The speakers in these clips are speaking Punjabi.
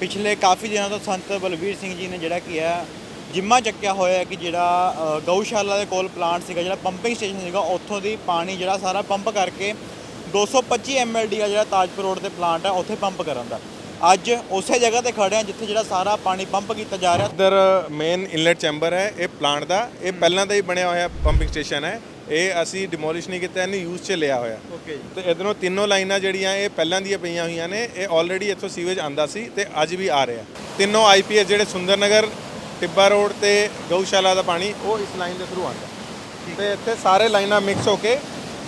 ਪਿਛਲੇ ਕਾਫੀ ਦਿਨਾਂ ਤੋਂ ਸੰਤ ਬਲਵੀਰ ਸਿੰਘ ਜੀ ਨੇ ਜਿਹੜਾ ਕੀ ਹੈ ਜਿੰਮਾ ਚੱਕਿਆ ਹੋਇਆ ਹੈ ਕਿ ਜਿਹੜਾ ਅ, ਗਊਸ਼ਾਲਾ ਦੇ ਕੋਲ ਪਲਾਂਟ ਸੀਗਾ ਜਿਹੜਾ ਪੰਪਿੰਗ ਸਟੇਸ਼ਨ ਸੀਗਾ ਉੱਥੋਂ ਦੀ ਪਾਣੀ ਜਿਹੜਾ ਸਾਰਾ ਪੰਪ ਕਰਕੇ 225 ਐਮਐਲਡੀ ਦਾ ਜਿਹੜਾ ਤਾਜਪੁਰ ਰੋਡ ਤੇ ਪਲਾਂਟ ਹੈ ਉੱਥੇ ਪੰਪ ਕਰਨ ਦਾ। ਅੱਜ ਉਸੇ ਜਗ੍ਹਾ ਤੇ ਖੜੇ ਆ ਜਿੱਥੇ ਜਿਹੜਾ ਸਾਰਾ ਪਾਣੀ ਪੰਪ ਕੀਤਾ ਜਾ ਰਿਹਾ। ਇੱਧਰ ਮੇਨ ਇਨਲੈਟ ਚੈਂਬਰ ਹੈ ਇਹ ਪਲਾਂਟ ਦਾ ਇਹ ਪਹਿਲਾਂ ਦਾ ਹੀ ਬਣਿਆ ਹੋਇਆ ਪੰਪਿੰਗ ਸਟੇਸ਼ਨ ਹੈ। ਇਹ ਅਸੀਂ ਡਿਮੋਲਿਸ਼ ਨਹੀਂ ਕੀਤਾ ਇਹਨੂੰ ਯੂਜ਼ 'ਚ ਲਿਆ ਹੋਇਆ। ਓਕੇ ਤੇ ਇਧਰੋਂ ਤਿੰਨੋਂ ਲਾਈਨਾਂ ਜਿਹੜੀਆਂ ਇਹ ਪਹਿਲਾਂ ਦੀਆਂ ਪਈਆਂ ਹੋਈਆਂ ਨੇ ਇਹ ਆਲਰੇਡੀ ਇੱਥੋਂ ਸੀਵੇਜ ਆਂਦਾ ਸੀ ਤੇ ਅੱਜ ਵੀ ਆ ਰਿਹਾ। ਤਿੰਨੋਂ ਆਈਪੀਐਸ ਜਿਹੜੇ ਸੁੰਦਰਨਗਰ ਟਿੱਬਾ ਰੋਡ ਤੇ ਗਊਸ਼ਾਲਾ ਦਾ ਪਾਣੀ ਉਹ ਇਸ ਲਾਈਨ ਦੇ ਥਰੂ ਆਉਂਦਾ। ਤੇ ਇੱਥੇ ਸਾਰੇ ਲਾਈਨਾਂ ਮਿਕਸ ਹੋ ਕੇ